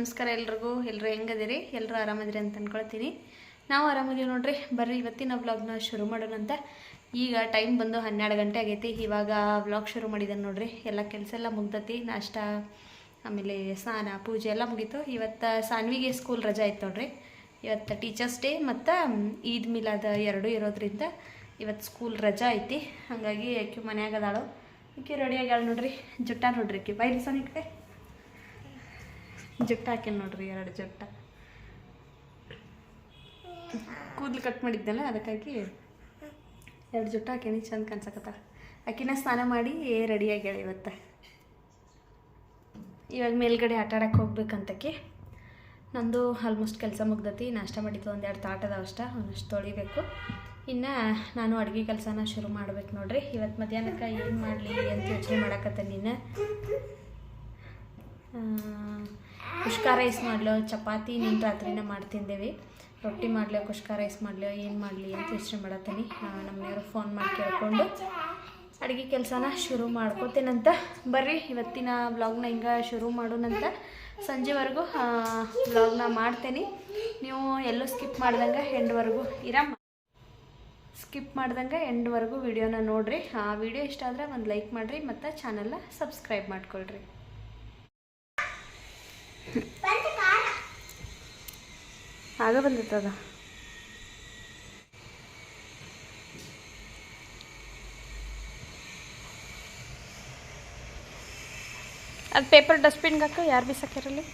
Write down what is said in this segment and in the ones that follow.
ನಮಸ್ಕಾರ ಎಲ್ರಿಗೂ. ಎಲ್ಲರೂ ಹೆಂಗದಿರಿ? ಎಲ್ಲರೂ ಆರಾಮದಿರಿ ಅಂತ ಅಂದ್ಕೊಳ್ತೀನಿ ನಾವು ಆರಾಮದೀವಿ ನೋಡ್ರಿ. ಬರ್ರಿ, ಇವತ್ತಿನ ವ್ಲಾಗ್ನ ಶುರು ಮಾಡೋಣ ಅಂತ. ಈಗ ಟೈಮ್ ಬಂದು ಹನ್ನೆರಡು ಗಂಟೆ ಆಗೈತಿ. ಇವಾಗ ವ್ಲಾಗ್ ಶುರು ಮಾಡಿದ್ದಾನೆ ನೋಡ್ರಿ. ಎಲ್ಲ ಕೆಲಸ ಎಲ್ಲ ಮುಗ್ದತಿ. ನಾಷ್ಟ, ಆಮೇಲೆ ಸ್ನಾನ, ಪೂಜೆ ಎಲ್ಲ ಮುಗೀತು. ಇವತ್ತು ಸಾನ್ವಿಗೆ ಸ್ಕೂಲ್ ರಜೆ ಆಯ್ತು ನೋಡ್ರಿ. ಇವತ್ತು ಟೀಚರ್ಸ್ ಡೇ ಮತ್ತು ಈದ್ ಮಿಲಾದ ಎರಡೂ ಇರೋದ್ರಿಂದ ಇವತ್ತು ಸ್ಕೂಲ್ ರಜಾ ಐತಿ. ಹಾಗಾಗಿ ಆಕೆ ಮನೆಯಾಗದಾಳು ಆಕೆ ರೆಡಿ ಆಗ್ಯಾಳ ನೋಡ್ರಿ. ಜುಟ್ಟ ನೋಡ್ರಿ ಆಕೆ. ಬೈರಿ ಸನಿಕ್ತೆ ಜುಟ್ಟ ಹಾಕಿ ನೋಡ್ರಿ, ಎರಡು ಜಟ್ಟ. ಕೂದಲು ಕಟ್ ಮಾಡಿದ್ದೆಲ್ಲ, ಅದಕ್ಕಾಗಿ ಎರಡು ಜುಟ್ಟ ಹಾಕ್ಯನಿ ಚಂದ ಕಾಣ್ಸಕತ್ತಾಳ. ಆಕಿನ ಸ್ನಾನ ಮಾಡಿ ರೆಡಿ ಆಗ್ಯಾಳ ಇವತ್ತು. ಇವಾಗ ಮೇಲ್ಗಡೆ ಆಟ ಆಡಕ್ಕೆ ಹೋಗ್ಬೇಕಂತಕ್ಕೆ ನಂದು ಆಲ್ಮೋಸ್ಟ್ ಕೆಲಸ ಮುಗ್ದತಿ, ನಾಷ್ಟ ಮಾಡಿದ್ದು ಒಂದೆರಡು ತಾಟದ ಅಷ್ಟ, ಒಂದಷ್ಟು ತೊಳಿಬೇಕು. ಇನ್ನು ನಾನು ಅಡುಗೆ ಕೆಲಸನ ಶುರು ಮಾಡ್ಬೇಕು ನೋಡ್ರಿ. ಇವತ್ತು ಮಧ್ಯಾಹ್ನಕ್ಕೆ ಏನು ಮಾಡಲಿ ಅಂತ ಯೋಚನೆ ಮಾಡಕತ್ತೆ ನೀನು ಕುಷ್ಕ ರೈಸ್ ಮಾಡ್ಲೋ, ಚಪಾತಿ ನಿನ್ನ ರಾತ್ರಿನ ಮಾಡ್ತಿದ್ದೇವೆ ರೊಟ್ಟಿ ಮಾಡ್ಲೋ, ಕುಷ್ಕ ರೈಸ್ ಮಾಡ್ಲೋ, ಏನು ಮಾಡಲಿ ಅಂತ ಯೋಚನೆ ಮಾಡತ್ತೀನಿ. ನಮ್ಮನೆಯವರು ಫೋನ್ ಮಾಡಿ ಕೇಳ್ಕೊಂಡು ಅಡುಗೆ ಕೆಲಸನ ಶುರು ಮಾಡ್ಕೋತೇನಂತ. ಬರ್ರಿ, ಇವತ್ತಿನ ಬ್ಲಾಗ್ನ ಹಿಂಗೆ ಶುರು ಮಾಡೋಣಂತ. ಸಂಜೆವರೆಗೂ ಬ್ಲಾಗ್ನ ಮಾಡ್ತೇನೆ. ನೀವು ಎಲ್ಲೂ ಸ್ಕಿಪ್ ಮಾಡ್ದಂಗೆ ಎಂಡ್ವರೆಗೂ ಇರಮ್ಮ. ಸ್ಕಿಪ್ ಮಾಡ್ದಂಗೆ ಎಂಡ್ವರೆಗೂ ವಿಡಿಯೋನ ನೋಡಿರಿ. ಆ ವಿಡಿಯೋ ಇಷ್ಟ ಆದರೆ ಒಂದು ಲೈಕ್ ಮಾಡಿರಿ, ಮತ್ತು ಚಾನಲ್ನ ಸಬ್ಸ್ಕ್ರೈಬ್ ಮಾಡ್ಕೊಳ್ರಿ. ಆಗ ಬಂದಿತ್ತದ ಅದು. ಪೇಪರ್ ಡಸ್ಟ್ಬಿನ್ಗೆ ಹಾಕ ಯಾರು ಬಿಸಾಕಿರಲಿ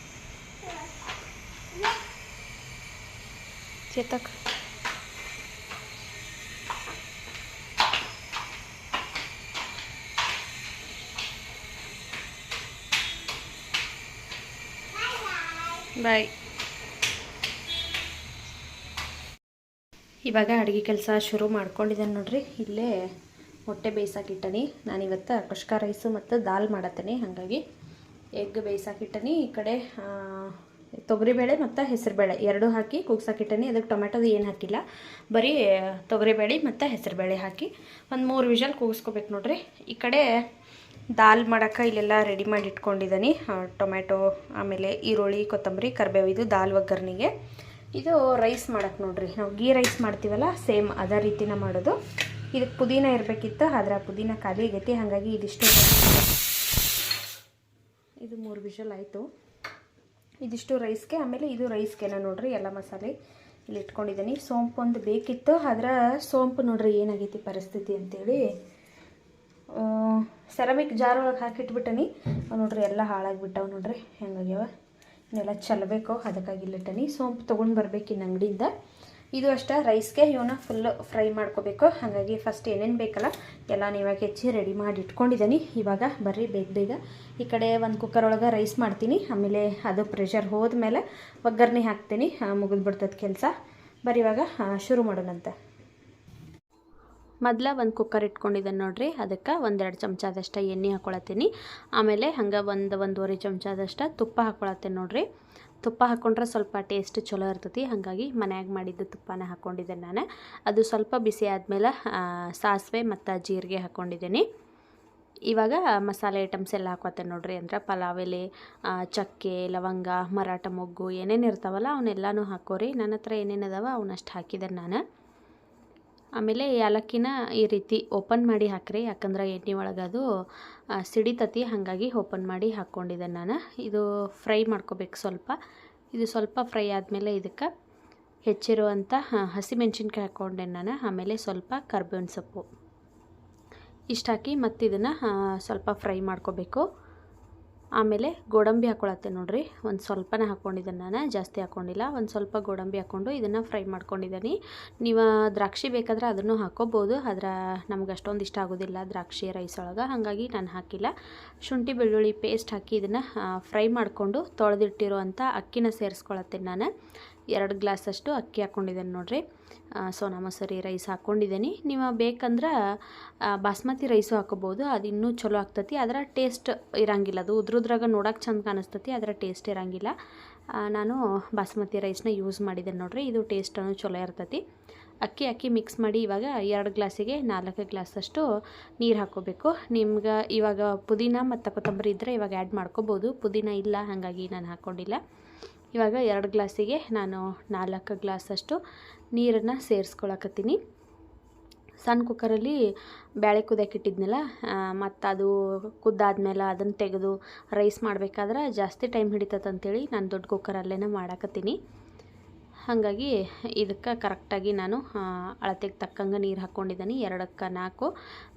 ಚೇತಕ್ ಬಾಯ್ ಇವಾಗ ಅಡುಗೆ ಕೆಲಸ ಶುರು ಮಾಡ್ಕೊಂಡಿದ್ದೇನೆ ನೋಡಿರಿ. ಇಲ್ಲೇ ಮೊಟ್ಟೆ ಬೇಯಿಸಾಕಿಟ್ಟನಿ ನಾನಿವತ್ತು ಕುಷ್ಕ ರೈಸು ಮತ್ತು ದಾಲ್ ಮಾಡತ್ತೇನೆ, ಹಾಗಾಗಿ ಎಗ್ ಬೇಯಿಸಾಕಿಟ್ಟನಿ ಈ ಕಡೆ ತೊಗರಿಬೇಳೆ ಮತ್ತು ಹೆಸರುಬೇಳೆ ಎರಡೂ ಹಾಕಿ ಕೂಗ್ಸಾಕಿಟ್ಟನಿ ಅದಕ್ಕೆ ಟೊಮೆಟೊದು ಏನು ಹಾಕಿಲ್ಲ. ಬರೀ ತೊಗರಿಬೇಳೆ ಮತ್ತು ಹೆಸರುಬೇಳೆ ಹಾಕಿ ಒಂದು ಮೂರು ವಿಷಲ್ ಕೂಗಿಸ್ಕೋಬೇಕು ನೋಡ್ರಿ. ಈ ಕಡೆ ದಾಲ್ ಮಾಡೋಕೆ ಇಲ್ಲೆಲ್ಲ ರೆಡಿ ಮಾಡಿ ಇಟ್ಕೊಂಡಿದ್ದೀನಿ. ಟೊಮೆಟೊ ಆಮೇಲೆ ಈರುಳ್ಳಿ, ಕೊತ್ತಂಬರಿ ಕರಿಬೇವು ಇದು ದಾಲ್ ಒಗ್ಗರ್ನಿಗೆ ಇದು ರೈಸ್ ಮಾಡಕ್ಕೆ ನೋಡ್ರಿ. ನಾವು ಗೀ ರೈಸ್ ಮಾಡ್ತೀವಲ್ಲ ಸೇಮ್ ಅದೇ ರೀತಿನ ಮಾಡೋದು. ಇದಕ್ಕೆ ಪುದೀನ ಇರಬೇಕಿತ್ತು, ಆದ್ರೆ ಪುದೀನ ಖಾಲಿ ಆಗೈತಿ, ಹಾಗಾಗಿ ಇದಿಷ್ಟು ಇದು ಮೂರು ವಿಷಲ್ ಆಯಿತು. ಇದಿಷ್ಟು ರೈಸ್ಗೆ ಆಮೇಲೆ ಇದು ರೈಸ್ಗೆನ ನೋಡ್ರಿ, ಎಲ್ಲ ಮಸಾಲೆ ಇಲ್ಲಿ ಇಟ್ಕೊಂಡಿದ್ದೀನಿ ಸೋಂಪು ಒಂದು ಬೇಕಿತ್ತು, ಆದ್ರೆ ಸೋಂಪು ನೋಡ್ರಿ ಏನಾಗೈತಿ ಪರಿಸ್ಥಿತಿ ಅಂತೇಳಿ. ಸೆರಮಿಕ್ ಜಾರ್ ಒಳಗೆ ಹಾಕಿಟ್ಬಿಟ್ಟನಿ. ನೋಡ್ರಿ, ಎಲ್ಲ ಹಾಳಾಗಿಬಿಟ್ಟವು ನೋಡ್ರಿ ಹೆಂಗಾಗ್ಯಾವ ಇನ್ನೆಲ್ಲ ಚೆಲ್ಲಬೇಕು ಅದಕ್ಕಾಗಿ ಲಟ್ಟನಿ ಸೋಂಪು ತೊಗೊಂಡು ಬರಬೇಕು ಇನ್ನು ಅಂಗಡಿಯಿಂದ. ಇದು ಅಷ್ಟೇ, ರೈಸ್ಗೆ ಇವನ್ನ ಫುಲ್ಲು ಫ್ರೈ ಮಾಡ್ಕೋಬೇಕು. ಹಾಗಾಗಿ ಫಸ್ಟ್ ಏನೇನು ಬೇಕಲ್ಲ, ಎಲ್ಲ ಇವಾಗ ಹೆಚ್ಚಿ ರೆಡಿ ಮಾಡಿ ಇಟ್ಕೊಂಡಿದ್ದೀನಿ ಇವಾಗ ಬರ್ರಿ, ಬೇಗ ಬೇಗ. ಈ ಕಡೆ ಒಂದು ಕುಕ್ಕರ್ ಒಳಗೆ ರೈಸ್ ಮಾಡ್ತೀನಿ. ಆಮೇಲೆ ಅದು ಪ್ರೆಷರ್ ಹೋದ್ಮೇಲೆ ಒಗ್ಗರಣೆ ಹಾಕ್ತೀನಿ. ಮುಗಿದ್ಬಿಡ್ತದ ಕೆಲಸ. ಬರ್ರಿ ಇವಾಗ ಶುರು ಮಾಡೋಣಂತೆ. ಮೊದಲ ಒಂದು ಕುಕ್ಕರ್ ಇಟ್ಕೊಂಡಿದ್ದೇನೆ ನೋಡಿರಿ. ಅದಕ್ಕೆ ಒಂದೆರಡು ಚಮಚದಷ್ಟು ಎಣ್ಣೆ ಹಾಕ್ಕೊಳತ್ತೀನಿ ಆಮೇಲೆ ಹಂಗೆ ಒಂದು ಒಂದೂವರೆ ಚಮಚದಷ್ಟು ತುಪ್ಪ ಹಾಕ್ಕೊಳತ್ತೇನೆ ನೋಡಿರಿ. ತುಪ್ಪ ಹಾಕ್ಕೊಂಡ್ರೆ ಸ್ವಲ್ಪ ಟೇಸ್ಟ್ ಚಲೋ ಇರ್ತೈತಿ. ಹಾಗಾಗಿ ಮನ್ಯಾಗ ಮಾಡಿದ್ದು ತುಪ್ಪನ ಹಾಕ್ಕೊಂಡಿದ್ದೆ ನಾನು. ಅದು ಸ್ವಲ್ಪ ಬಿಸಿ ಆದಮೇಲೆ ಸಾಸಿವೆ ಮತ್ತು ಜೀರಿಗೆ ಹಾಕ್ಕೊಂಡಿದ್ದೀನಿ ಇವಾಗ ಮಸಾಲೆ ಐಟಮ್ಸ್ ಎಲ್ಲ ಹಾಕೋತೇನೆ ನೋಡ್ರಿ. ಅಂದ್ರೆ ಪಲಾವ್ ಎಲೆ ಚಕ್ಕೆ, ಲವಂಗ, ಮರಾಠ ಮೊಗ್ಗು ಏನೇನು ಇರ್ತಾವಲ್ಲ ಅವನ್ನೆಲ್ಲನೂ ಹಾಕೋರಿ. ನನ್ನ ಹತ್ರ ಏನೇನು ಅದಾವ ಅವನಷ್ಟು ಹಾಕಿದೆ ನಾನು. ಆಮೇಲೆ ಏಲಕ್ಕಿನ ಈ ರೀತಿ ಓಪನ್ ಮಾಡಿ ಹಾಕ್ರಿ, ಯಾಕಂದ್ರೆ ಎಣ್ಣೆ ಒಳಗೆ ಅದು ಸಿಡಿತತಿ, ಹಾಗಾಗಿ ಓಪನ್ ಮಾಡಿ ಹಾಕ್ಕೊಂಡಿದ್ದೆ ನಾನು. ಇದು ಫ್ರೈ ಮಾಡ್ಕೋಬೇಕು ಸ್ವಲ್ಪ. ಇದು ಸ್ವಲ್ಪ ಫ್ರೈ ಆದಮೇಲೆ ಇದಕ್ಕೆ ಹೆಚ್ಚಿರುವಂಥ ಹಸಿಮೆಣ್ಸಿನ್ಕಾಯಿ ಹಾಕ್ಕೊಂಡೆ ನಾನು. ಆಮೇಲೆ ಸ್ವಲ್ಪ ಕರ್ಬೇವಿನ ಸೊಪ್ಪು. ಇಷ್ಟು ಹಾಕಿ ಮತ್ತಿದನ್ನು ಸ್ವಲ್ಪ ಫ್ರೈ ಮಾಡ್ಕೋಬೇಕು. ಆಮೇಲೆ ಗೋಡಂಬಿ ಹಾಕ್ಕೊಳತ್ತೆ ನೋಡ್ರಿ. ಒಂದು ಸ್ವಲ್ಪನೇ ಹಾಕ್ಕೊಂಡಿದ್ದೀನಿ ನಾನು, ಜಾಸ್ತಿ ಹಾಕ್ಕೊಂಡಿಲ್ಲ ಒಂದು ಸ್ವಲ್ಪ ಗೋಡಂಬಿ ಹಾಕ್ಕೊಂಡು ಇದನ್ನು ಫ್ರೈ ಮಾಡ್ಕೊಂಡಿದ್ದೀನಿ. ನೀವು ದ್ರಾಕ್ಷಿ ಬೇಕಾದ್ರೆ ಅದನ್ನು ಹಾಕ್ಕೋಬೋದು ಆದ್ರೆ ನಮ್ಗೆ ಅಷ್ಟೊಂದು ಇಷ್ಟ ಆಗೋದಿಲ್ಲ ದ್ರಾಕ್ಷಿ ರೈಸ್ ಒಳಗೆ. ಹಾಗಾಗಿ ನಾನು ಹಾಕಿಲ್ಲ. ಶುಂಠಿ ಬೆಳ್ಳುಳ್ಳಿ ಪೇಸ್ಟ್ ಹಾಕಿ ಇದನ್ನು ಫ್ರೈ ಮಾಡಿಕೊಂಡು ತೊಳೆದಿಟ್ಟಿರುವಂಥ ಅಕ್ಕಿನ ಸೇರಿಸ್ಕೊಳತ್ತೆ ನಾನು. ಎರಡು ಗ್ಲಾಸಷ್ಟು ಅಕ್ಕಿ ಹಾಕ್ಕೊಂಡಿದ್ದೇನೆ ನೋಡಿರಿ. ಸೋನಾ ಮಸೂರಿ ರೈಸ್ ಹಾಕ್ಕೊಂಡಿದ್ದೀನಿ. ನೀವು ಬೇಕಂದ್ರೆ ಬಾಸ್ಮತಿ ರೈಸು ಹಾಕೋಬೋದು. ಅದು ಇನ್ನೂ ಚಲೋ ಆಗ್ತತಿ. ಅದರ ಟೇಸ್ಟ್ ಇರಂಗಿಲ್ಲ. ಅದು ಉದ್ರದ್ರಾಗ ನೋಡೋಕೆ ಚಂದ ಕಾಣಿಸ್ತತಿ, ಅದರ ಟೇಸ್ಟ್ ಇರಂಗಿಲ್ಲ. ನಾನು ಬಾಸ್ಮತಿ ರೈಸ್ನ ಯೂಸ್ ಮಾಡಿದ್ದೇನೆ ನೋಡಿರಿ. ಇದು ಟೇಸ್ಟನ್ನು ಚಲೋ ಇರ್ತತಿ. ಅಕ್ಕಿ ಅಕ್ಕಿ ಮಿಕ್ಸ್ ಮಾಡಿ ಇವಾಗ ಎರಡು ಗ್ಲಾಸಿಗೆ ನಾಲ್ಕು ಗ್ಲಾಸಷ್ಟು ನೀರು ಹಾಕೋಬೇಕು. ನಿಮ್ಗೆ ಇವಾಗ ಪುದೀನ ಮತ್ತು ಕೊತ್ತಂಬರಿ ಇದ್ದರೆ ಇವಾಗ ಆ್ಯಡ್ ಮಾಡ್ಕೋಬೋದು. ಪುದೀನ ಇಲ್ಲ, ಹಾಗಾಗಿ ನಾನು ಹಾಕ್ಕೊಂಡಿಲ್ಲ ಇವಾಗ ಎರಡು ಗ್ಲಾಸಿಗೆ ನಾನು ನಾಲ್ಕು ಗ್ಲಾಸಷ್ಟು ನೀರನ್ನು ಸೇರಿಸ್ಕೊಳಕತ್ತೀನಿ. ಸಣ್ಣ ಕುಕ್ಕರಲ್ಲಿ ಬೇಳೆ ಕುದಕ್ಕೆ ಇಟ್ಟಿದ್ನಲ್ಲ ಮತ್ತು ಅದು ಕುದ್ದಾದ್ಮೇಲೆ ಅದನ್ನು ತೆಗೆದು ರೈಸ್ ಮಾಡಬೇಕಾದ್ರೆ ಜಾಸ್ತಿ ಟೈಮ್ ಹಿಡಿತೈತೆ ಅಂತೇಳಿ ನಾನು ದೊಡ್ಡ ಕುಕ್ಕರಲ್ಲೇ ಮಾಡಾಕತ್ತೀನಿ. ಹಾಗಾಗಿ ಇದಕ್ಕೆ ಕರೆಕ್ಟಾಗಿ ನಾನು ಅಳತೆಗೆ ತಕ್ಕಂಗೆ ನೀರು ಹಾಕ್ಕೊಂಡಿದ್ದೀನಿ. ಎರಡಕ್ಕೆ ನಾಲ್ಕು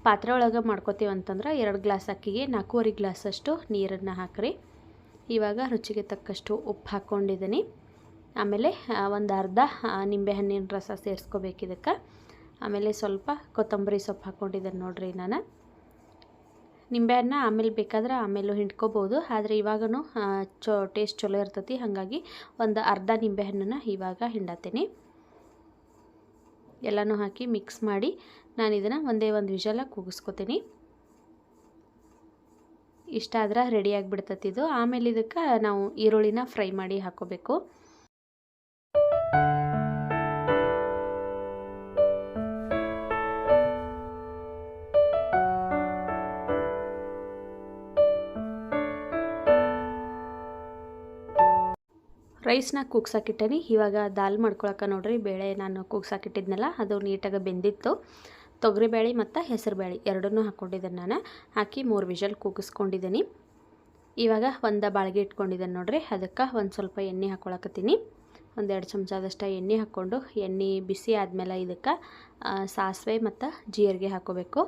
ಪಾತ್ರೆ ಒಳಗೆ ಮಾಡ್ಕೋತೀವಿ ಅಂತಂದ್ರೆ ಎರಡು ಗ್ಲಾಸ್ ಅಕ್ಕಿಗೆ ನಾಲ್ಕೂವರೆ ಗ್ಲಾಸಷ್ಟು ನೀರನ್ನು ಹಾಕ್ರಿ. ಇವಾಗ ರುಚಿಗೆ ತಕ್ಕಷ್ಟು ಉಪ್ಪು ಹಾಕ್ಕೊಂಡಿದ್ದೀನಿ. ಆಮೇಲೆ ಒಂದು ಅರ್ಧ ನಿಂಬೆಹಣ್ಣಿನ ರಸ ಸೇರಿಸ್ಕೋಬೇಕು ಇದಕ್ಕೆ. ಆಮೇಲೆ ಸ್ವಲ್ಪ ಕೊತ್ತಂಬರಿ ಸೊಪ್ಪು ಹಾಕ್ಕೊಂಡಿದ್ದೇನೆ ನೋಡಿರಿ ನಾನು. ನಿಂಬೆಹಣ್ಣ ಆಮೇಲೆ ಬೇಕಾದ್ರೆ ಆಮೇಲೂ ಹಿಂಡ್ಕೋಬೋದು. ಆದರೆ ಇವಾಗೂ ಚೊ, ಟೇಸ್ಟ್ ಚಲೋ ಇರ್ತೈತಿ. ಹಾಗಾಗಿ ಒಂದು ಅರ್ಧ ನಿಂಬೆಹಣ್ಣನ್ನು ಇವಾಗ ಹಿಂಡತ್ತೀನಿ. ಎಲ್ಲನೂ ಹಾಕಿ ಮಿಕ್ಸ್ ಮಾಡಿ ನಾನು ಇದನ್ನು ಒಂದೇ ಒಂದು ವಿಷಲ ಕೂಗಿಸ್ಕೊತೀನಿ. ಇಷ್ಟ ಆದ್ರೆ ರೆಡಿಯಾಗಿ ಬಿಡ್ತತಿದು ಆಮೇಲೆ ಇದಕ್ಕೆ ನಾವು ಈರುಳ್ಳಿನ ಫ್ರೈ ಮಾಡಿ ಹಾಕೋಬೇಕು. ರೈಸ್ನ ಕೂಗ್ಸಾಕಿಟ್ಟೇನಿ ಇವಾಗ ದಾಲ್ ಮಾಡ್ಕೊಳಕ್ಕೆ ನೋಡ್ರಿ, ಬೇಳೆ ನಾನು ಕೂಗ್ಸಾಕಿಟ್ಟಿದ್ನಲ್ಲ ಅದು ನೀಟಾಗಿ ಬೆಂದಿತ್ತು. ತೊಗರಿಬೇಳೆ ಮತ್ತು ಹೆಸರುಬೇಳೆ ಎರಡನ್ನೂ ಹಾಕ್ಕೊಂಡಿದ್ದೇನೆ ನಾನು. ಹಾಕಿ ಮೂರು ವಿಷಲ್ ಕೂಗಿಸ್ಕೊಂಡಿದ್ದೀನಿ ಇವಾಗ ಒಂದು ಬಾಳಿಗೆ ಇಟ್ಕೊಂಡಿದ್ದೇನೆ ನೋಡಿರಿ. ಅದಕ್ಕೆ ಒಂದು ಸ್ವಲ್ಪ ಎಣ್ಣೆ ಹಾಕ್ಕೊಳಕತ್ತೀನಿ ಒಂದೆರಡು ಚಮಚದಷ್ಟು ಎಣ್ಣೆ ಹಾಕ್ಕೊಂಡು ಎಣ್ಣೆ ಬಿಸಿ ಆದಮೇಲೆ ಇದಕ್ಕೆ ಸಾಸಿವೆ ಮತ್ತು ಜೀರಿಗೆ ಹಾಕೋಬೇಕು.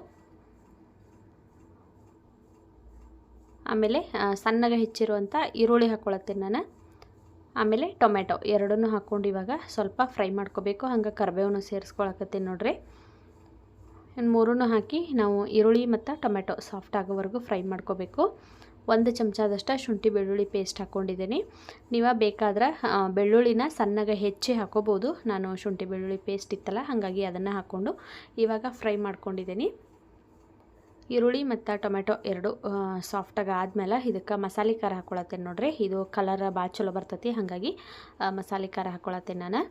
ಆಮೇಲೆ ಸಣ್ಣಗೆ ಹೆಚ್ಚಿರುವಂಥ ಈರುಳ್ಳಿ ಹಾಕ್ಕೊಳತ್ತೀನಿ ನಾನು. ಆಮೇಲೆ ಟೊಮೆಟೊ ಎರಡನ್ನೂ ಹಾಕ್ಕೊಂಡು ಇವಾಗ ಸ್ವಲ್ಪ ಫ್ರೈ ಮಾಡ್ಕೋಬೇಕು. ಹಂಗೆ ಕರಿಬೇವನ್ನು ಸೇರಿಸ್ಕೊಳಕತ್ತೀನಿ ನೋಡ್ರಿ. ಮೂರೂ ಹಾಕಿ ನಾವು ಈರುಳ್ಳಿ ಮತ್ತು ಟೊಮೆಟೊ ಸಾಫ್ಟ್ ಆಗೋವರೆಗೂ ಫ್ರೈ ಮಾಡ್ಕೋಬೇಕು. ಒಂದು ಚಮಚದಷ್ಟು ಶುಂಠಿ ಬೆಳ್ಳುಳ್ಳಿ ಪೇಸ್ಟ್ ಹಾಕ್ಕೊಂಡಿದ್ದೀನಿ ನೀವು ಬೇಕಾದ್ರೆ ಬೆಳ್ಳುಳ್ಳಿನ ಸಣ್ಣಗೆ ಹೆಚ್ಚಿ ಹಾಕೋಬೋದು. ನಾನು ಶುಂಠಿ ಬೆಳ್ಳುಳ್ಳಿ ಪೇಸ್ಟ್ ಇತ್ತಲ್ಲ, ಹಾಗಾಗಿ ಅದನ್ನು ಹಾಕ್ಕೊಂಡು ಇವಾಗ ಫ್ರೈ ಮಾಡ್ಕೊಂಡಿದ್ದೀನಿ. ಈರುಳ್ಳಿ ಮತ್ತು ಟೊಮೆಟೊ ಎರಡು ಸಾಫ್ಟಾಗಿ ಆದಮೇಲೆ ಇದಕ್ಕೆ ಮಸಾಲೆ ಖಾರ ಹಾಕ್ಕೊಳತ್ತೇನೆ ನೋಡಿರಿ. ಇದು ಕಲರ್ ಭಾಳ ಚಲೋ ಬರ್ತೈತಿ, ಹಾಗಾಗಿ ಮಸಾಲೆ ಖಾರ ಹಾಕ್ಕೊಳತ್ತೇನೆ ನಾನು.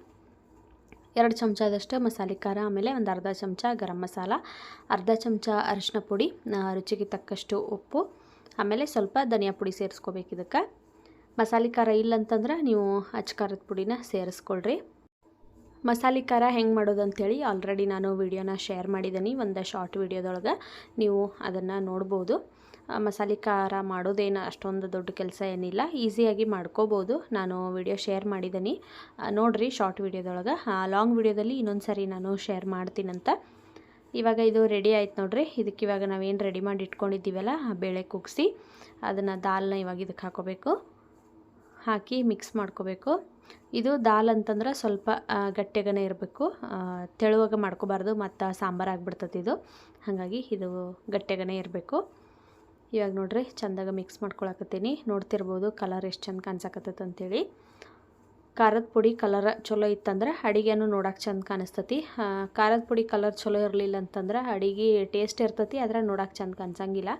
ಎರಡು ಚಮಚದಷ್ಟು ಮಸಾಲೆ ಖಾರ, ಆಮೇಲೆ ಒಂದು ಅರ್ಧ ಚಮಚ ಗರಂ ಮಸಾಲ, ಅರ್ಧ ಚಮಚ ಅರಿಶಿನ ಪುಡಿ ರುಚಿಗೆ ತಕ್ಕಷ್ಟು ಉಪ್ಪು, ಆಮೇಲೆ ಸ್ವಲ್ಪ ಧನಿಯಾ ಪುಡಿ ಸೇರಿಸ್ಕೋಬೇಕು ಇದಕ್ಕೆ. ಮಸಾಲೆ ಖಾರ ಇಲ್ಲಂತಂದ್ರೆ ನೀವು ಅಚ್ಚ ಖಾರದ ಪುಡಿನ ಸೇರಿಸ್ಕೊಳ್ರಿ. ಮಸಾಲೆ ಖಾರ ಹೆಂಗೆ ಮಾಡೋದು ಅಂಥೇಳಿ ಆಲ್ರೆಡಿ ನಾನು ವಿಡಿಯೋನ ಶೇರ್ ಮಾಡಿದ್ದೀನಿ, ಒಂದು ಶಾರ್ಟ್ ವಿಡಿಯೋದೊಳಗೆ ನೀವು ಅದನ್ನು ನೋಡ್ಬೋದು. ಮಸಾಲೆ ಖಾರ ಮಾಡೋದೇನು ಅಷ್ಟೊಂದು ದೊಡ್ಡ ಕೆಲಸ ಏನಿಲ್ಲ. ಈಸಿಯಾಗಿ ಮಾಡ್ಕೋಬೋದು. ನಾನು ವಿಡಿಯೋ ಶೇರ್ ಮಾಡಿದ್ದೀನಿ ನೋಡಿರಿ ಶಾರ್ಟ್ ವಿಡಿಯೋದೊಳಗೆ ಲಾಂಗ್ ವಿಡಿಯೋದಲ್ಲಿ ಇನ್ನೊಂದು ಸರಿ ನಾನು ಶೇರ್ ಮಾಡ್ತೀನಂತ. ಇವಾಗ ಇದು ರೆಡಿ ಆಯ್ತು ನೋಡ್ರಿ. ಇದಕ್ಕೆ ಇವಾಗ ನಾವೇನು ರೆಡಿ ಮಾಡಿ ಇಟ್ಕೊಂಡಿದ್ದೀವಲ್ಲ ಬೇಳೆ ಕುಗ್ಸಿ, ಅದನ್ನು ದಾಲ್ನ ಇವಾಗ ಇದಕ್ಕೆ ಹಾಕೋಬೇಕು. ಹಾಕಿ ಮಿಕ್ಸ್ ಮಾಡ್ಕೋಬೇಕು. ಇದು ದಾಲ್ ಅಂತಂದ್ರೆ ಸ್ವಲ್ಪ ಗಟ್ಟಿಗನೇ ಇರಬೇಕು. ತೆಳುವಾಗ ಮಾಡ್ಕೋಬಾರ್ದು, ಮತ್ತು ಸಾಂಬಾರು ಆಗ್ಬಿಡ್ತದೆ ಇದು. ಹಾಗಾಗಿ ಇದು ಗಟ್ಟಿಗನೇ ಇರಬೇಕು. ಇವಾಗ ನೋಡ್ರಿ ಚಂದಾಗ ಮಿಕ್ಸ್ ಮಾಡ್ಕೊಳಕತ್ತೀನಿ. ನೋಡ್ತಿರ್ಬೋದು ಕಲರ್ ಎಷ್ಟು ಚಂದ ಕಾಣಿಸಕತ್ತೈತೆ ಅಂತೇಳಿ. ಖಾರದ ಪುಡಿ ಕಲರ್ ಚಲೋ ಇತ್ತಂದ್ರೆ ಅಡಿಗೆನೂ ನೋಡೋಕೆ ಚಂದ ಕಾಣಿಸ್ತತಿ. ಖಾರದ ಪುಡಿ ಕಲರ್ ಚಲೋ ಇರಲಿಲ್ಲ ಅಂತಂದ್ರೆ ಅಡಿಗೆ ಟೇಸ್ಟ್ ಇರ್ತತಿ, ಆದರೆ ನೋಡೋಕೆ ಚಂದ ಕಾಣಿಸಂಗಿಲ್ಲ.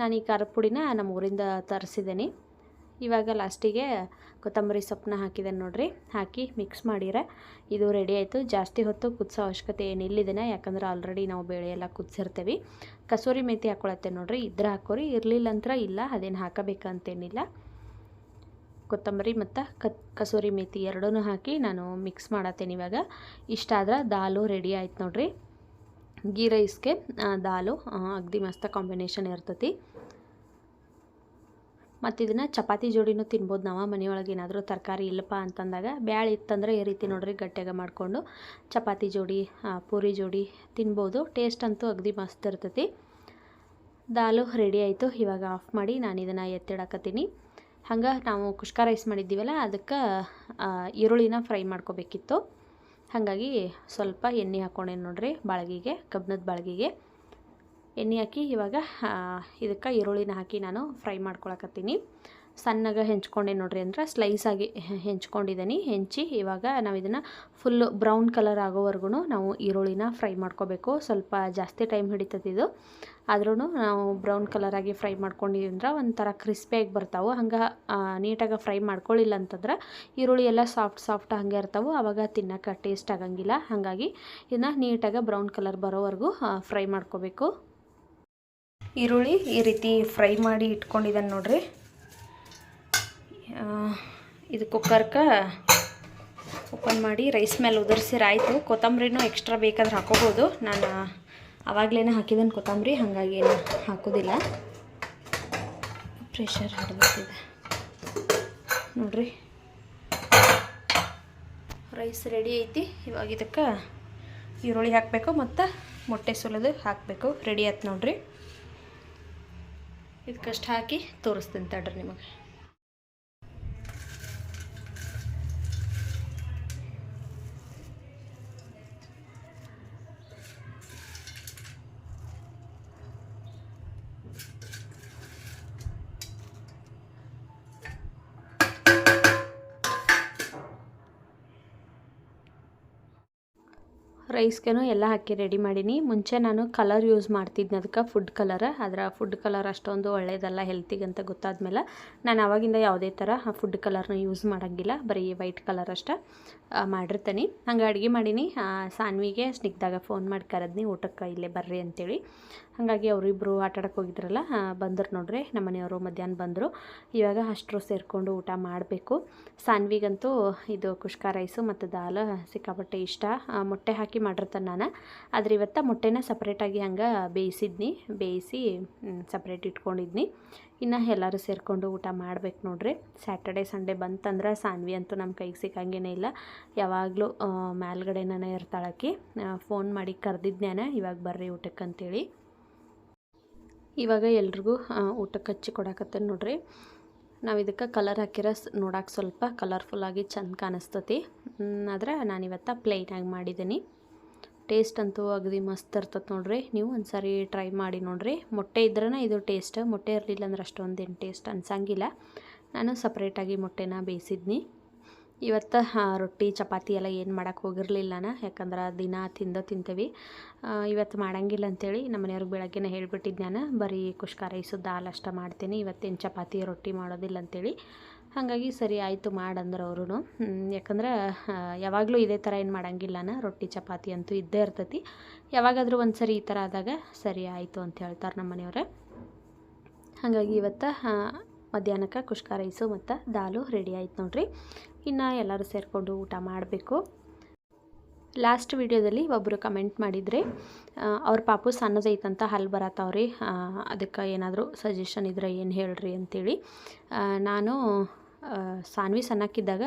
ನಾನು ಈ ಖಾರದ ಪುಡಿನ ನಮ್ಮ ಊರಿಂದ ತರಿಸಿದ್ದೀನಿ ಇವಾಗ ಲಾಸ್ಟಿಗೆ ಕೊತ್ತಂಬರಿ ಸೊಪ್ಪನ್ನ ಹಾಕಿದೆ ನೋಡಿರಿ. ಹಾಕಿ ಮಿಕ್ಸ್ ಮಾಡಿರ ಇದು ರೆಡಿ ಆಯಿತು. ಜಾಸ್ತಿ ಹೊತ್ತು ಕುದಿಸೋ ಅವಶ್ಯಕತೆ ಏನಿಲ್ಲಿದೆ ಯಾಕಂದ್ರೆ ಆಲ್ರೆಡಿ ನಾವು ಬೇಳೆ ಎಲ್ಲ ಕುದಿಸಿರ್ತೀವಿ. ಕಸೂರಿ ಮೇಥಿ ಹಾಕೊಳತ್ತೆ ನೋಡಿರಿ. ಇದ್ರೆ ಹಾಕೋರಿ. ಇರಲಿಲ್ಲ ಅಂತ ಇಲ್ಲ, ಅದೇನು ಹಾಕಬೇಕಂತೇನಿಲ್ಲ ಕೊತ್ತಂಬರಿ ಮತ್ತು ಕತ್, ಕಸೂರಿ ಮೇಥಿ ಎರಡೂ ಹಾಕಿ ನಾನು ಮಿಕ್ಸ್ ಮಾಡತ್ತೇನೆ ಇವಾಗ. ಇಷ್ಟ ಆದ್ರೆ ದಾಲು ರೆಡಿ ಆಯ್ತು ನೋಡಿರಿ. ಗೀ ರೈಸ್ಗೆ ದಾಲು ಅಗ್ದಿ ಮಸ್ತ ಕಾಂಬಿನೇಷನ್ ಇರ್ತೈತಿ. ಮತ್ತು ಇದನ್ನು ಚಪಾತಿ ಜೋಡಿನೂ ತಿನ್ಬೋದು. ನಾವು ಮನೆಯೊಳಗೆ ಏನಾದರೂ ತರಕಾರಿ ಇಲ್ಲಪ್ಪ ಅಂತಂದಾಗ ಬ್ಯಾಳೆ ಇತ್ತಂದ್ರೆ ಈ ರೀತಿ ನೋಡ್ರಿ ಗಟ್ಟಿಯಾಗ ಮಾಡಿಕೊಂಡು ಚಪಾತಿ ಜೋಡಿ ಪೂರಿ ಜೋಡಿ ತಿನ್ಬೋದು. ಟೇಸ್ಟ್ ಅಂತೂ ಅಗದಿ ಮಸ್ತ್ ಇರ್ತೈತಿ. ದಾಲು ರೆಡಿ ಆಯಿತು. ಇವಾಗ ಆಫ್ ಮಾಡಿ ನಾನು ಇದನ್ನು ಎತ್ತಿಡಕತ್ತೀನಿ. ಹಂಗೆ ನಾವು ಕುಷ್ಕ ರೈಸ್ ಮಾಡಿದ್ದೀವಲ್ಲ, ಅದಕ್ಕೆ ಈರುಳ್ಳಿನ ಫ್ರೈ ಮಾಡ್ಕೋಬೇಕಿತ್ತು. ಹಾಗಾಗಿ ಸ್ವಲ್ಪ ಎಣ್ಣೆ ಹಾಕ್ಕೊಂಡೇನು ನೋಡ್ರಿ, ಬಾಳ್ಗಿಗೆ, ಕಬ್ಬಿಣದ ಬಾಳ್ಗಿಗೆ. ಎಣ್ಣೆ ಹಾಕಿ ಇವಾಗ ಇದಕ್ಕೆ ಈರುಳ್ಳಿನ ಹಾಕಿ ನಾನು ಫ್ರೈ ಮಾಡ್ಕೊಳಕತ್ತೀನಿ. ಸಣ್ಣಗೆ ಹೆಂಚ್ಕೊಂಡೆ ನೋಡ್ರಿ ಅಂದ್ರೆ ಸ್ಲೈಸಾಗಿ ಹೆಂಚ್ಕೊಂಡಿದ್ದೀನಿ ಹೆಂಚಿ ಇವಾಗ ನಾವು ಇದನ್ನು ಫುಲ್ಲು ಬ್ರೌನ್ ಕಲರ್ ಆಗೋವರೆಗೂ ನಾವು ಈರುಳ್ಳಿನ ಫ್ರೈ ಮಾಡ್ಕೋಬೇಕು. ಸ್ವಲ್ಪ ಜಾಸ್ತಿ ಟೈಮ್ ಹಿಡಿತದೆ ಇದು. ಆದ್ರೂ ನಾವು ಬ್ರೌನ್ ಕಲರಾಗಿ ಫ್ರೈ ಮಾಡ್ಕೊಂಡಿದ್ರೆ ಒಂಥರ ಕ್ರಿಸ್ಪಿಯಾಗಿ ಬರ್ತಾವೆ. ಹಂಗೆ ನೀಟಾಗಿ ಫ್ರೈ ಮಾಡ್ಕೊಳ್ಳಿಲ್ಲ ಅಂತಂದ್ರೆ ಈರುಳ್ಳಿ ಎಲ್ಲ ಸಾಫ್ಟ್ ಸಾಫ್ಟ್ ಹಾಗೆ ಇರ್ತಾವೆ. ಆವಾಗ ತಿನ್ನೋಕೆ ಟೇಸ್ಟ್ ಆಗಂಗಿಲ್ಲ. ಹಾಗಾಗಿ ಇದನ್ನ ನೀಟಾಗಿ ಬ್ರೌನ್ ಕಲರ್ ಬರೋವರೆಗೂ ಫ್ರೈ ಮಾಡ್ಕೋಬೇಕು. ಈರುಳ್ಳಿ ಈ ರೀತಿ ಫ್ರೈ ಮಾಡಿ ಇಟ್ಕೊಂಡಿದ್ದಾನೆ ನೋಡ್ರಿ. ಇದು ಕುಕ್ಕರ್ಕ ಓಪನ್ ಮಾಡಿ ರೈಸ್ ಮೇಲೆ ಉದುರಿಸಿರ ಆಯಿತು ಕೊತ್ತಂಬರಿನೂ ಎಕ್ಸ್ಟ್ರಾ ಬೇಕಾದ್ರೆ ಹಾಕೋಬೋದು. ನಾನು ಆವಾಗಲೇ ಹಾಕಿದ್ದೇನೆ ಕೊತ್ತಂಬರಿ, ಹಾಗಾಗಿ ಏನು ಹಾಕೋದಿಲ್ಲ. ಪ್ರೆಷರ್ ಹಿಡಿದಿದೆ ನೋಡ್ರಿ. ರೈಸ್ ರೆಡಿ ಐತಿ. ಇವಾಗ ಇದಕ್ಕೆ ಈರುಳ್ಳಿ ಹಾಕಬೇಕು ಮತ್ತು ಮೊಟ್ಟೆ ಸುಲಿದು ಹಾಕಬೇಕು. ರೆಡಿ ಆಯ್ತು ನೋಡ್ರಿ. ಇದಕ್ಕಷ್ಟು ಹಾಕಿ ತೋರಿಸ್ತೀನಿ ತಡ್ರಿ ನಿಮಗೆ. ರೈಸ್ಗೆನೂ ಎಲ್ಲ ಹಾಕಿ ರೆಡಿ ಮಾಡೀನಿ. ಮುಂಚೆ ನಾನು ಕಲರ್ ಯೂಸ್ ಮಾಡ್ತಿದ್ನ ಅದಕ್ಕೆ ಫುಡ್ ಕಲರ್ ಅದರ ಫುಡ್ ಕಲರ್ ಅಷ್ಟೊಂದು ಒಳ್ಳೆಯದಲ್ಲ ಹೆಲ್ತಿಗೆ ಅಂತ ಗೊತ್ತಾದ್ಮೇಲೆ ನಾನು ಆವಾಗಿಂದ ಯಾವುದೇ ಥರ ಫುಡ್ ಕಲರ್ನ ಯೂಸ್ ಮಾಡೋಂಗಿಲ್ಲ. ಬರೀ ವೈಟ್ ಕಲರ್ ಅಷ್ಟೇ ಮಾಡಿರ್ತೀನಿ. ಹಂಗೆ ಅಡುಗೆ ಮಾಡೀನಿ. ಸಾನ್ವಿಗೆ ಸ್ನಿಗ್ದಾಗ ಫೋನ್ ಮಾಡಿ ಕರೆದ್ನಿ, ಊಟಕ್ಕೆ ಇಲ್ಲೇ ಬರ್ರಿ ಅಂತೇಳಿ. ಹಾಗಾಗಿ ಅವರಿಬ್ಬರು ಆಟಾಡಕ್ಕೆ ಹೋಗಿದ್ರಲ್ಲ ಬಂದರು ನೋಡ್ರಿ. ನಮ್ಮ ಮನೆಯವರು ಮಧ್ಯಾಹ್ನ ಬಂದರು. ಇವಾಗ ಅಷ್ಟರು ಸೇರಿಕೊಂಡು ಊಟ ಮಾಡಬೇಕು. ಸಾನ್ವಿಗಂತೂ ಇದು ಕುಷ್ಕ ರೈಸು ಮತ್ತು ದಾಲ್ ಸಿಕ್ಕಾಪಟ್ಟೆ ಇಷ್ಟ. ಮೊಟ್ಟೆ ಹಾಕಿ ಮಾಡಿರ್ತಾನೆ ನಾನು. ಆದರೆ ಇವತ್ತು ಮೊಟ್ಟೆನ ಸಪ್ರೇಟಾಗಿ ಹಂಗೆ ಬೇಯಿಸಿದ್ನಿ. ಬೇಯಿಸಿ ಸಪ್ರೇಟ್ ಇಟ್ಕೊಂಡಿದ್ನಿ. ಇನ್ನು ಎಲ್ಲರೂ ಸೇರಿಕೊಂಡು ಊಟ ಮಾಡ್ಬೇಕು ನೋಡ್ರಿ. ಸ್ಯಾಟರ್ಡೆ ಸಂಡೇ ಬಂತಂದ್ರೆ ಸಾನ್ವಿ ಅಂತೂ ನಮ್ಮ ಕೈಗೆ ಸಿಕ್ಕಂಗೇನೇ ಇಲ್ಲ. ಯಾವಾಗಲೂ ಮ್ಯಾಲ್ಗಡೆ ನಾನು ಇರ್ತಾಳಕ್ಕೆ ಫೋನ್ ಮಾಡಿ ಕರೆದಿದ್ನೇನೆ ಇವಾಗ ಬರ್ರಿ ಊಟಕ್ಕೆ ಅಂತೇಳಿ ಇವಾಗ ಎಲ್ರಿಗೂ ಊಟಕ್ಕೆ ಹಚ್ಚಿ ಕೊಡಕತ್ತೇನೆ ನೋಡ್ರಿ. ನಾವು ಇದಕ್ಕೆ ಕಲರ್ ಹಾಕಿರೋ ನೋಡೋಕೆ ಸ್ವಲ್ಪ ಕಲರ್ಫುಲ್ಲಾಗಿ ಚಂದ ಕಾಣಿಸ್ತತಿ. ಆದರೆ ನಾನಿವತ್ತು ಪ್ಲೇಟಾಗಿ ಮಾಡಿದ್ದೀನಿ ಟೇಸ್ಟ್ ಅಂತೂ ಅಗದಿ ಮಸ್ತ್ ಇರ್ತದೆ ನೋಡ್ರಿ. ನೀವು ಒಂದು ಸಾರಿ ಟ್ರೈ ಮಾಡಿ ನೋಡ್ರಿ. ಮೊಟ್ಟೆ ಇದ್ರೇ ಇದು ಟೇಸ್ಟ್ ಮೊಟ್ಟೆ ಇರಲಿಲ್ಲ ಅಂದ್ರೆ ಅಷ್ಟೊಂದೇನು ಟೇಸ್ಟ್ ಅನ್ಸಂಗಿಲ್ಲ. ನಾನು ಸಪ್ರೇಟಾಗಿ ಮೊಟ್ಟೆನ ಬೇಯಿಸಿದ್ನಿ. ಇವತ್ತು ರೊಟ್ಟಿ, ಚಪಾತಿ ಎಲ್ಲ ಏನು ಮಾಡೋಕ್ಕೆ ನಾ. ಯಾಕಂದ್ರೆ ದಿನ ತಿಂದ ತಿಂತೀವಿ. ಇವತ್ತು ಮಾಡಂಗಿಲ್ಲ ಅಂಥೇಳಿ ನಮ್ಮ ಮನೆಯವ್ರಿಗೆ ಬೆಳಗ್ಗೆನೇ ಹೇಳ್ಬಿಟ್ಟಿದ್ದು ನಾನು ಬರೀ ಕುಷ್ಕ ರೈಸು ದಾಲ್ ಅಷ್ಟ ಮಾಡ್ತೀನಿ. ಇವತ್ತೇನು ಚಪಾತಿ, ರೊಟ್ಟಿ ಮಾಡೋದಿಲ್ಲ ಅಂಥೇಳಿ ಹಾಗಾಗಿ ಸರಿ ಆಯಿತು ಮಾಡಂದ್ರೆ ಅವರು ಯಾಕಂದ್ರೆ ಯಾವಾಗಲೂ ಇದೇ ಥರ ಏನು ಮಾಡಂಗಿಲ್ಲನ? ರೊಟ್ಟಿ, ಚಪಾತಿ ಅಂತೂ ಇದ್ದೇ ಇರ್ತೈತಿ. ಯಾವಾಗಾದರೂ ಒಂದು ಸರಿ ಈ ಥರ ಆದಾಗ ಸರಿ ಆಯಿತು ಅಂತ ಹೇಳ್ತಾರೆ ನಮ್ಮ ಮನೆಯವ್ರೆ ಹಾಗಾಗಿ ಇವತ್ತು ಮಧ್ಯಾಹ್ನಕ್ಕೆ ಕುಷ್ಕ ರೈಸು ಮತ್ತು ದಾಲು ರೆಡಿ ಆಯ್ತು ನೋಡ್ರಿ. ಇನ್ನು ಎಲ್ಲರೂ ಸೇರಿಕೊಂಡು ಊಟ ಮಾಡಬೇಕು. ಲಾಸ್ಟ್ ವಿಡಿಯೋದಲ್ಲಿ ಒಬ್ಬರು ಕಮೆಂಟ್ ಮಾಡಿದರೆ ಅವ್ರ ಪಾಪು ಸಣ್ಣದೈತಂತ ಹಲ್ಲು ಬರತ್ತವ್ರಿ ಅದಕ್ಕೆ ಏನಾದರೂ ಸಜೆಷನ್ ಇದ್ರೆ ಏನು ಹೇಳ್ರಿ ಅಂತೇಳಿ. ನಾನು ಸಾನ್ವಿ ಸಣ್ಣಕ್ಕಿದ್ದಾಗ,